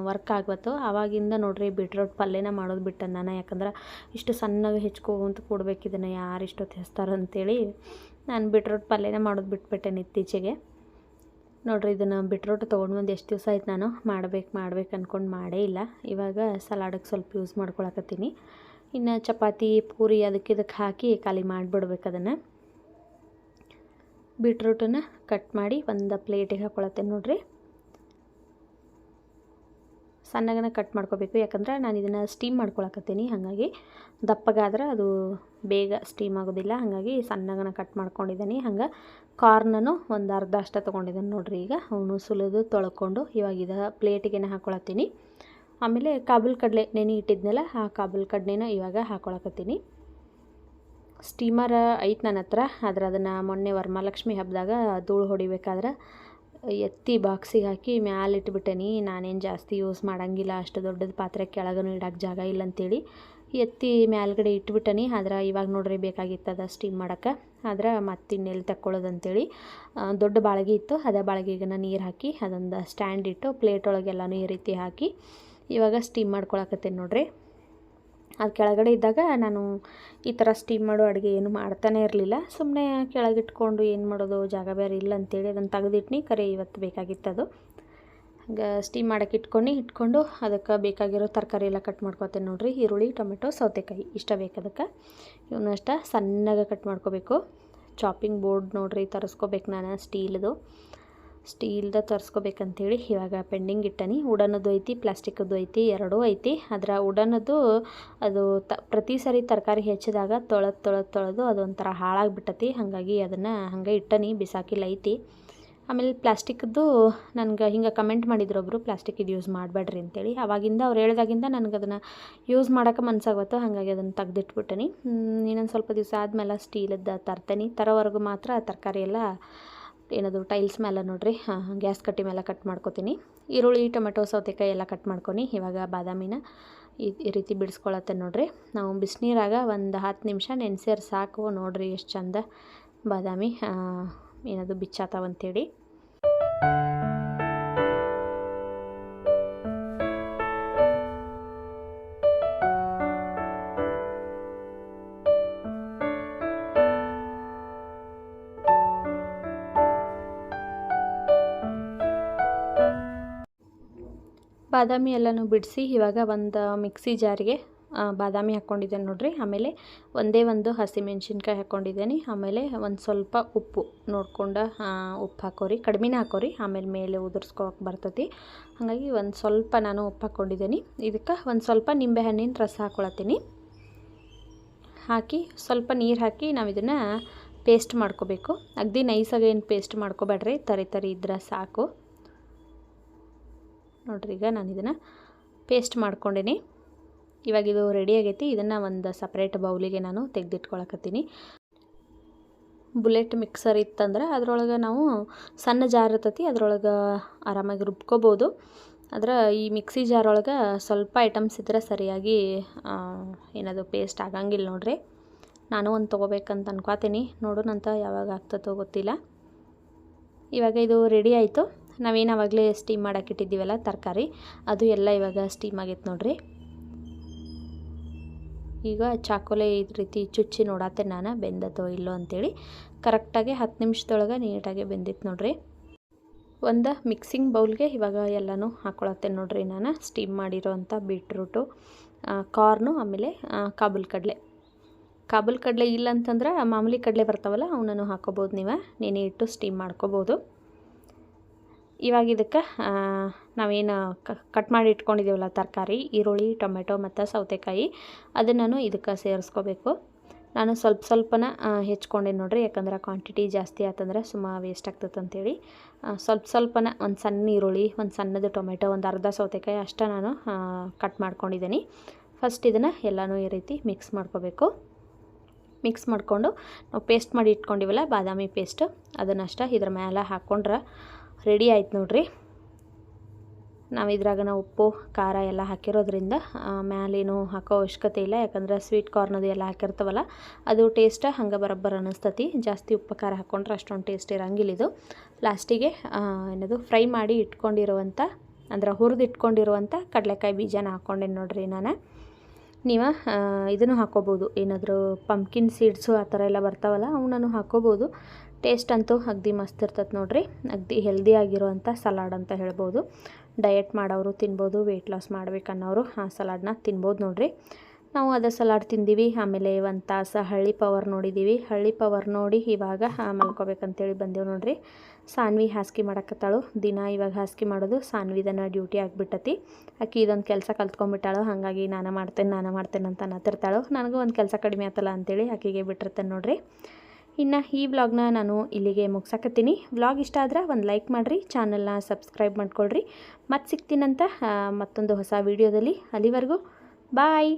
ವರ್ಕ್ ಆಗ್ಬತ್ತು ಆವಾಗಿಂದ ನೋಡ್ರಿ ಬಿಟ್ರೂಟ್ ಪಲ್ಯನ ಮಾಡೋದು ಬಿಟ್ಟೆ ನಾನು. ಯಾಕಂದ್ರೆ ಇಷ್ಟು ಸಣ್ಣಗೆ ಹೆಚ್ಕೋಂತ ಕೊಡ್ಬೇಕು ಇದನ್ನು ಯಾರು ಇಷ್ಟೊತ್ತು ಹೆಚ್ತಾರೆ ಅಂತೇಳಿ ನಾನು ಬಿಟ್ರೂಟ್ ಪಲ್ಯನ ಮಾಡೋದು ಬಿಟ್ಬಿಟ್ಟೆ ಇತ್ತೀಚೆಗೆ. ನೋಡ್ರಿ ಇದನ್ನು ಬಿಟ್ರೋಟ್ ತೊಗೊಂಡು ಬಂದು ಎಷ್ಟು ದಿವಸ ಆಯ್ತು ನಾನು. ಮಾಡ್ಬೇಕು ಮಾಡ್ಬೇಕು ಅಂದ್ಕೊಂಡು ಮಾಡೇ ಇಲ್ಲ. ಇವಾಗ ಸಲಾಡಕ್ಕೆ ಸ್ವಲ್ಪ ಯೂಸ್ ಮಾಡ್ಕೊಳಕತ್ತೀನಿ. ಇನ್ನು ಚಪಾತಿ, ಪೂರಿ ಅದಕ್ಕೆ ಇದಕ್ಕೆ ಹಾಕಿ ಖಾಲಿ ಮಾಡಿಬಿಡ್ಬೇಕು ಅದನ್ನು. ಬೀಟ್ರೂಟನ್ನು ಕಟ್ ಮಾಡಿ ಒಂದು ಪ್ಲೇಟಿಗೆ ಹಾಕ್ಕೊಳತ್ತೇನೆ ನೋಡಿರಿ. ಸಣ್ಣಗನ ಕಟ್ ಮಾಡ್ಕೋಬೇಕು, ಯಾಕಂದ್ರೆ ನಾನು ಇದನ್ನು ಸ್ಟೀಮ್ ಮಾಡ್ಕೊಳಕತ್ತೀನಿ, ಹಾಗಾಗಿ ದಪ್ಪಗಾದ್ರೆ ಅದು ಬೇಗ ಸ್ಟೀಮ್ ಆಗೋದಿಲ್ಲ, ಹಾಗಾಗಿ ಸಣ್ಣಗನ ಕಟ್ ಮಾಡ್ಕೊಂಡಿದ್ದೀನಿ ಹಂಗೆ ಕಾರ್ನನ್ನು ಒಂದು ಅರ್ಧ ಅಷ್ಟ ತೊಗೊಂಡಿದ್ದೀನಿ ನೋಡಿರಿ ಈಗ. ಅವನು ಸುಲಿದು ತೊಳ್ಕೊಂಡು ಇವಾಗ ಇದು ಹಾಕ್ಕೊಳತ್ತೀನಿ ಆಮೇಲೆ ಕಾಬುಲ್ ಕಡಲೆ ನೆನೆ ಇಟ್ಟಿದ್ನಲ್ಲ, ಆ ಕಾಬುಲ್ ಕಡಲೆನ ಇವಾಗ ಹಾಕೊಳಕತ್ತೀನಿ. ಸ್ಟೀಮರ್ ಐತೆ ನನ್ನ ಹತ್ರ, ಆದ್ರೆ ಅದನ್ನು ಮೊನ್ನೆ ವರಮಹಾಲಕ್ಷ್ಮಿ ಹಬ್ಬದಾಗ ಧೂಳು ಹೊಡಿಬೇಕಾದ್ರೆ ಎತ್ತಿ ಬಾಕ್ಸಿಗೆ ಹಾಕಿ ಮ್ಯಾಲೆ ಇಟ್ಬಿಟ್ಟೇನಿ, ನಾನೇನು ಜಾಸ್ತಿ ಯೂಸ್ ಮಾಡಂಗಿಲ್ಲ, ಅಷ್ಟು ದೊಡ್ಡದು ಪಾತ್ರೆ ಕೆಳಗನು ಇಡಕ್ಕೆ ಜಾಗ ಇಲ್ಲ ಅಂತೇಳಿ ಎತ್ತಿ ಮ್ಯಾಲ್ಗಡೆ ಇಟ್ಬಿಟ್ಟನಿ. ಆದ್ರೆ ಇವಾಗ ನೋಡ್ರಿ ಬೇಕಾಗಿತ್ತದ ಸ್ಟೀಮ್ ಮಾಡೋಕ್ಕೆ ಆದ್ರೆ ಮತ್ತೆ ಇನ್ನೆಲ್ಲಿ ತಕ್ಕೊಳ್ಳೋದು ಅಂತೇಳಿ ದೊಡ್ಡ ಬಾಳಿಗೆ ಇತ್ತು. ಅದೇ ಬಾಳಿಗೆಗೆ ನೀರು ಹಾಕಿ ಅದೊಂದು ಸ್ಟ್ಯಾಂಡ್ ಇಟ್ಟು ಪ್ಲೇಟ್ ಒಳಗೆಲ್ಲನೂ ಈ ರೀತಿ ಹಾಕಿ ಇವಾಗ ಸ್ಟೀಮ್ ಮಾಡ್ಕೊಳಕತ್ತೇನೆ ನೋಡ್ರಿ. ಅದು ಕೆಳಗಡೆ ಇದ್ದಾಗ ನಾನು ಈ ಥರ ಸ್ಟೀಮ್ ಮಾಡೋ ಅಡುಗೆ ಏನು ಮಾಡ್ತಾನೆ ಇರಲಿಲ್ಲ. ಸುಮ್ಮನೆ ಕೆಳಗಿಟ್ಕೊಂಡು ಏನು ಮಾಡೋದು, ಜಾಗ ಬೇರೆ ಇಲ್ಲ ಅಂತೇಳಿ ಅದನ್ನು ತೆಗೆದಿಟ್ನಿ. ಕರೆ ಇವತ್ತು ಬೇಕಾಗಿತ್ತು ಅದು. ಹಂಗೆ ಸ್ಟೀಮ್ ಮಾಡೋಕೆ ಇಟ್ಕೊಂಡು ಇಟ್ಕೊಂಡು ಅದಕ್ಕೆ ಬೇಕಾಗಿರೋ ತರಕಾರಿ ಎಲ್ಲ ಕಟ್ ಮಾಡ್ಕೊತೇನೆ ನೋಡ್ರಿ. ಈರುಳ್ಳಿ, ಟೊಮೆಟೊ, ಸೌತೆಕಾಯಿ ಇಷ್ಟ ಬೇಕು ಅದಕ್ಕೆ. ಇವನು ಅಷ್ಟ ಸಣ್ಣಗೆ ಕಟ್ ಮಾಡ್ಕೋಬೇಕು. ಚಾಪಿಂಗ್ ಬೋರ್ಡ್ ನೋಡ್ರಿ ತರಿಸ್ಕೋಬೇಕು ನಾನು ಸ್ಟೀಲ್ದು ಸ್ಟೀಲ್ದ ತರಿಸ್ಕೋಬೇಕಂತೇಳಿ ಇವಾಗ ಪೆಂಡಿಂಗ್ ಇಟ್ಟನಿ. ಉಡನದ್ದು ಐತಿ ಪ್ಲಾಸ್ಟಿಕ್ಕದ್ದು ಐತಿ, ಎರಡೂ ಐತಿ. ಅದರ ಉಡನದು ಅದು ತ, ಪ್ರತಿ ಸಾರಿ ತರಕಾರಿ ಹೆಚ್ಚಿದಾಗ ತೊಳೆದು ತೊಳೆದು ತೊಳೆದು ಅದೊಂಥರ ಹಾಳಾಗಿಬಿಟ್ಟತಿ. ಹಾಗಾಗಿ ಅದನ್ನು ಹಂಗೆ ಇಟ್ಟನಿ, ಬಿಸಾಕಿಲ್ಲ ಐತಿ. ಆಮೇಲೆ ಪ್ಲಾಸ್ಟಿಕ್ದು ನನಗೆ ಹಿಂಗೆ ಕಮೆಂಟ್ ಮಾಡಿದ್ರು ಒಬ್ಬರು ಪ್ಲಾಸ್ಟಿಕ್ ಇದು ಯೂಸ್ ಮಾಡಬೇಡ್ರಿ ಅಂತೇಳಿ. ಅವಾಗಿಂದ ಅವ್ರು ಹೇಳ್ದಾಗಿಂದ ನನಗೆ ಅದನ್ನು ಯೂಸ್ ಮಾಡೋಕೆ ಮನ್ಸಾಗತ್ತು ಹಾಗಾಗಿ ಅದನ್ನು ತೆಗ್ದಿಟ್ಬಿಟ್ಟನಿ. ಇನ್ನೊಂದು ಸ್ವಲ್ಪ ದಿವಸ ಆದಮೇಲೆ ಸ್ಟೀಲದ್ದು ತರ್ತೇನೆ. ತರೋವರೆಗೂ ಮಾತ್ರ ತರಕಾರಿ ಎಲ್ಲ ಏನದು ಟೈಲ್ಸ್ ಮೇಲೆ ನೋಡ್ರಿ. ಗ್ಯಾಸ್ ಕಟ್ಟಿ ಮೇಲೆ ಕಟ್ ಮಾಡ್ಕೊತೀನಿ. ಈರುಳ್ಳಿ, ಟೊಮೆಟೊ, ಸೌತೆಕಾಯಿ ಎಲ್ಲ ಕಟ್ ಮಾಡ್ಕೊನಿ. ಇವಾಗ ಬಾದಾಮಿನ ಈ ರೀತಿ ಬಿಡಿಸ್ಕೊಳತ್ತೆ ನೋಡ್ರಿ. ನಾವು ಬಿಸಿನೀರಾಗ ಒಂದು ಹತ್ತು ನಿಮಿಷ ನೆನೆಸಿರ್ ಸಾಕು ನೋಡ್ರಿ ಎಷ್ಟು ಚಂದ ಬಾದಾಮಿ ಏನದು ಬಿಚ್ಚಾತಾವಂತೇಳಿ ಬಾದಾಮಿ ಎಲ್ಲನೂ ಬಿಡಿಸಿ ಇವಾಗ ಒಂದು ಮಿಕ್ಸಿ ಜಾರಿಗೆ ಬಾದಾಮಿ ಹಾಕ್ಕೊಂಡಿದ್ದೇನೆ ನೋಡಿರಿ. ಆಮೇಲೆ ಒಂದೇ ಒಂದು ಹಸಿಮೆಣ್ಸಿನ್ಕಾಯಿ ಹಾಕ್ಕೊಂಡಿದ್ದೀನಿ. ಆಮೇಲೆ ಒಂದು ಸ್ವಲ್ಪ ಉಪ್ಪು ನೋಡ್ಕೊಂಡು ಉಪ್ಪು ಹಾಕೋರಿ. ಕಡಿಮೆನೇ ಹಾಕೋರಿ. ಆಮೇಲೆ ಮೇಲೆ ಉದುರ್ಸ್ಕೊಳಕ್ಕೆ ಬರ್ತೈತಿ. ಹಾಗಾಗಿ ಒಂದು ಸ್ವಲ್ಪ ನಾನು ಉಪ್ಪು ಹಾಕ್ಕೊಂಡಿದ್ದೀನಿ. ಇದಕ್ಕೆ ಒಂದು ಸ್ವಲ್ಪ ನಿಂಬೆಹಣ್ಣಿನ ರಸ ಹಾಕ್ಕೊಳತ್ತೀನಿ ಹಾಕಿ ಸ್ವಲ್ಪ ನೀರು ಹಾಕಿ ನಾವು ಇದನ್ನು ಪೇಸ್ಟ್ ಮಾಡ್ಕೋಬೇಕು. ಅಗದಿ ನೈಸಾಗೇನು ಪೇಸ್ಟ್ ಮಾಡ್ಕೋಬೇಡ್ರಿ. ತರಿ ತರಿ ಇದ್ರೆ ಸಾಕು. ನೋಡ್ರಿ, ಈಗ ನಾನು ಇದನ್ನು ಪೇಸ್ಟ್ ಮಾಡ್ಕೊಂಡೀನಿ. ಇವಾಗ ಇದು ರೆಡಿ ಆಗೈತಿ. ಇದನ್ನು ಒಂದು ಸಪ್ರೇಟ್ ಬೌಲಿಗೆ ನಾನು ತೆಗೆದಿಟ್ಕೊಳಕತ್ತೀನಿ. ಬುಲೆಟ್ ಮಿಕ್ಸರ್ ಇತ್ತಂದ್ರೆ ಅದರೊಳಗೆ ನಾವು ಸಣ್ಣ ಜಾರ್ ಇರ್ತೈತಿ, ಅದರೊಳಗೆ ಆರಾಮಾಗಿ ರುಬ್ಕೋಬೋದು. ಆದ್ರೆ ಈ ಮಿಕ್ಸಿ ಜಾರ್ ಒಳಗೆ ಸ್ವಲ್ಪ ಐಟಮ್ಸ್ ಇದ್ರೆ ಸರಿಯಾಗಿ ಏನದು ಪೇಸ್ಟ್ ಆಗಂಗಿಲ್ಲ ನೋಡ್ರಿ. ನಾನು ಒಂದು ತೊಗೋಬೇಕಂತ ಅನ್ಕೋತೀನಿ. ನೋಡೋಣಂತ ಯಾವಾಗ ಆಗ್ತದೋ ಗೊತ್ತಿಲ್ಲ. ಇವಾಗ ಇದು ರೆಡಿ ಆಯಿತು. ನಾವೇನು ಆವಾಗಲೇ ಸ್ಟೀಮ್ ಮಾಡಕ್ಕೆ ಇಟ್ಟಿದ್ದೀವಲ್ಲ ತರಕಾರಿ, ಅದು ಎಲ್ಲ ಇವಾಗ ಸ್ಟೀಮ್ ಆಗೈತೆ ನೋಡ್ರಿ. ಈಗ ಚಾಕೋಲೆ ಈ ರೀತಿ ಚುಚ್ಚಿ ನೋಡತ್ತೆ ನಾನು ಬೆಂದತೋ ಇಲ್ಲೋ ಅಂತೇಳಿ. ಕರೆಕ್ಟಾಗಿ ಹತ್ತು ನಿಮಿಷದೊಳಗೆ ನೀಟಾಗಿ ಬೆಂದಿತ್ತು ನೋಡ್ರಿ. ಒಂದು ಮಿಕ್ಸಿಂಗ್ ಬೌಲ್ಗೆ ಇವಾಗ ಎಲ್ಲನೂ ಹಾಕ್ಕೊಳತ್ತೆ ನೋಡ್ರಿ ನಾನು ಸ್ಟೀಮ್ ಮಾಡಿರೋ ಅಂಥ ಬೀಟ್ರೂಟು ಕಾರ್ನು ಆಮೇಲೆ ಕಾಬುಲ್ ಕಾಬೂಲ್ ಕಡಲೆ. ಕಾಬೂಲ್ ಕಡಲೆ ಇಲ್ಲ ಅಂತಂದ್ರೆ ಮಾಮೂಲಿ ಕಡಲೆ ಬರ್ತಾವಲ್ಲ, ಅವನನ್ನು ಹಾಕೋಬೋದು ನೀವು, ನೆನೆ ಇಟ್ಟು ಸ್ಟೀಮ್ ಮಾಡ್ಕೋಬೋದು. ಇವಾಗ ಇದಕ್ಕೆ ನಾವೇನು ಕಟ್ ಮಾಡಿ ಇಟ್ಕೊಂಡಿದ್ದೀವಲ್ಲ ತರಕಾರಿ, ಈರುಳ್ಳಿ, ಟೊಮೆಟೊ ಮತ್ತು ಸೌತೆಕಾಯಿ, ಅದನ್ನು ಇದಕ್ಕೆ ಸೇರಿಸ್ಕೋಬೇಕು. ನಾನು ಸ್ವಲ್ಪ ಸ್ವಲ್ಪನ ಹೆಚ್ಕೊಂಡೆ ನೋಡ್ರಿ, ಯಾಕಂದ್ರೆ ಕ್ವಾಂಟಿಟಿ ಜಾಸ್ತಿ ಆತಂದ್ರೆ ಸುಮ್ಮ ವೇಸ್ಟ್ ಆಗ್ತದೆ ಅಂತೇಳಿ. ಸ್ವಲ್ಪ ಸ್ವಲ್ಪನ ಒಂದು ಸಣ್ಣ ಈರುಳ್ಳಿ, ಒಂದು ಸಣ್ಣದು ಟೊಮೆಟೊ, ಒಂದು ಅರ್ಧ ಸೌತೆಕಾಯಿ ಅಷ್ಟೇ ನಾನು ಕಟ್ ಮಾಡ್ಕೊಂಡಿದ್ದೀನಿ. ಫಸ್ಟ್ ಇದನ್ನು ಎಲ್ಲನೂ ಈ ರೀತಿ ಮಿಕ್ಸ್ ಮಾಡ್ಕೋಬೇಕು. ಮಿಕ್ಸ್ ಮಾಡಿಕೊಂಡು ನಾವು ಪೇಸ್ಟ್ ಮಾಡಿ ಇಟ್ಕೊಂಡಿವಲ್ಲ, ಬಾದಾಮಿ ಪೇಸ್ಟ್ ಅದನ್ನಷ್ಟ ಇದ್ರ ಮೇಲೆ ಹಾಕ್ಕೊಂಡ್ರೆ ರೆಡಿ ಆಯ್ತು ನೋಡ್ರಿ. ನಾವು ಇದ್ರಾಗ ನಾವು ಉಪ್ಪು, ಖಾರ ಎಲ್ಲ ಹಾಕಿರೋದ್ರಿಂದ ಮ್ಯಾಲೇನು ಹಾಕೋ ಅವಶ್ಯಕತೆ ಇಲ್ಲ. ಯಾಕಂದ್ರೆ ಸ್ವೀಟ್ ಕಾರ್ನದು ಎಲ್ಲ ಹಾಕಿರ್ತವಲ್ಲ, ಅದು ಟೇಸ್ಟ್ ಹಂಗೆ ಬರೋಬ್ಬರ ಅನ್ನಿಸ್ತತಿ ಜಾಸ್ತಿ ಉಪ್ಪು, ಖಾರ ಹಾಕ್ಕೊಂಡ್ರೆ ಅಷ್ಟೊಂದು ಟೇಸ್ಟ್ ಇರೋಂಗಿಲ್ಲ ಇದು. ಲಾಸ್ಟಿಗೆ ಏನದು ಫ್ರೈ ಮಾಡಿ ಇಟ್ಕೊಂಡಿರುವಂಥ ಅಂದ್ರೆ ಹುರಿದು ಇಟ್ಕೊಂಡಿರುವಂಥ ಕಡಲೆಕಾಯಿ ಬೀಜನ ಹಾಕ್ಕೊಂಡೆ ನೋಡ್ರಿ ನಾನು. ನೀವು ಇದನ್ನು ಹಾಕ್ಕೋಬೋದು ಏನಾದರೂ ಪಂಪ್ಕಿನ್ ಸೀಡ್ಸು ಆ ಥರ ಎಲ್ಲ ಬರ್ತಾವಲ್ಲ, ಅವನನ್ನು ಹಾಕ್ಕೋಬೋದು ಟೇಸ್ಟ್ ಅಂತೂ ಅಗ್ದಿ ಮಸ್ತ್ ಇರ್ತದೆ ನೋಡ್ರಿ. ಅಗ್ದಿ ಹೆಲ್ದಿ ಆಗಿರುವಂಥ ಸಲಾಡ್ ಅಂತ ಹೇಳ್ಬೋದು. ಡಯಟ್ ಮಾಡೋರು ತಿನ್ಬೋದು ವೆಯ್ಟ್ ಲಾಸ್ ಮಾಡ್ಬೇಕನ್ನೋರು ಆ ಸಲಾಡ್ನ ತಿನ್ಬೋದು ನೋಡ್ರಿ. ನಾವು ಅದೇ ಸಲಾಡ್ ತಿಂದೀವಿ, ಆಮೇಲೆ ಒಂದು ತಾಸು ಹಳ್ಳಿ ಪವರ್ ನೋಡಿದ್ದೀವಿ ಹಳ್ಳಿ ಪವರ್ ನೋಡಿ ಇವಾಗ ಮಲ್ಕೋಬೇಕಂತೇಳಿ ಬಂದೆವು ನೋಡ್ರಿ. ಸಾನ್ವಿ ಹಾಸಿಗೆ ಮಾಡಕತ್ತಾಳು. ದಿನ ಇವಾಗ ಹಾಸಿಗೆ ಮಾಡೋದು ಸಾನ್ವಿದನ ಡ್ಯೂಟಿ ಆಗಿಬಿಟ್ಟತಿ. ಆಕೆ ಇದೊಂದು ಕೆಲಸ ಕಲ್ತ್ಕೊಂಡ್ಬಿಟ್ಟಾಳು, ಹಾಗಾಗಿ ನಾನು ಮಾಡ್ತೇನೆ ನಾನು ಮಾಡ್ತೇನೆ ಅಂತ ಅನ್ನತಿರ್ತಾಳು. ನನಗೂ ಒಂದು ಕೆಲಸ ಕಡಿಮೆ ಆತಲ್ಲ ಅಂತೇಳಿ ಆಕೆಗೆ ಬಿಟ್ಟಿರ್ತೇನೆ ನೋಡ್ರಿ. ಇನ್ನು ಈ ವ್ಲಾಗ್ನ ನಾನು ಇಲ್ಲಿಗೆ ಮುಗ್ಸಕತ್ತೀನಿ. ವ್ಲಾಗ್ ಇಷ್ಟ ಆದ್ರೆ ಒಂದು ಲೈಕ್ ಮಾಡಿರಿ, ಚಾನಲ್ನ ಸಬ್ಸ್ಕ್ರೈಬ್ ಮಾಡ್ಕೊಳ್ರಿ. ಮತ್ತೆ ಸಿಗ್ತೀನಂತ ಮತ್ತೊಂದು ಹೊಸ ವೀಡಿಯೋದಲ್ಲಿ ಅಲ್ಲಿವರೆಗೂ. ಬಾಯ್!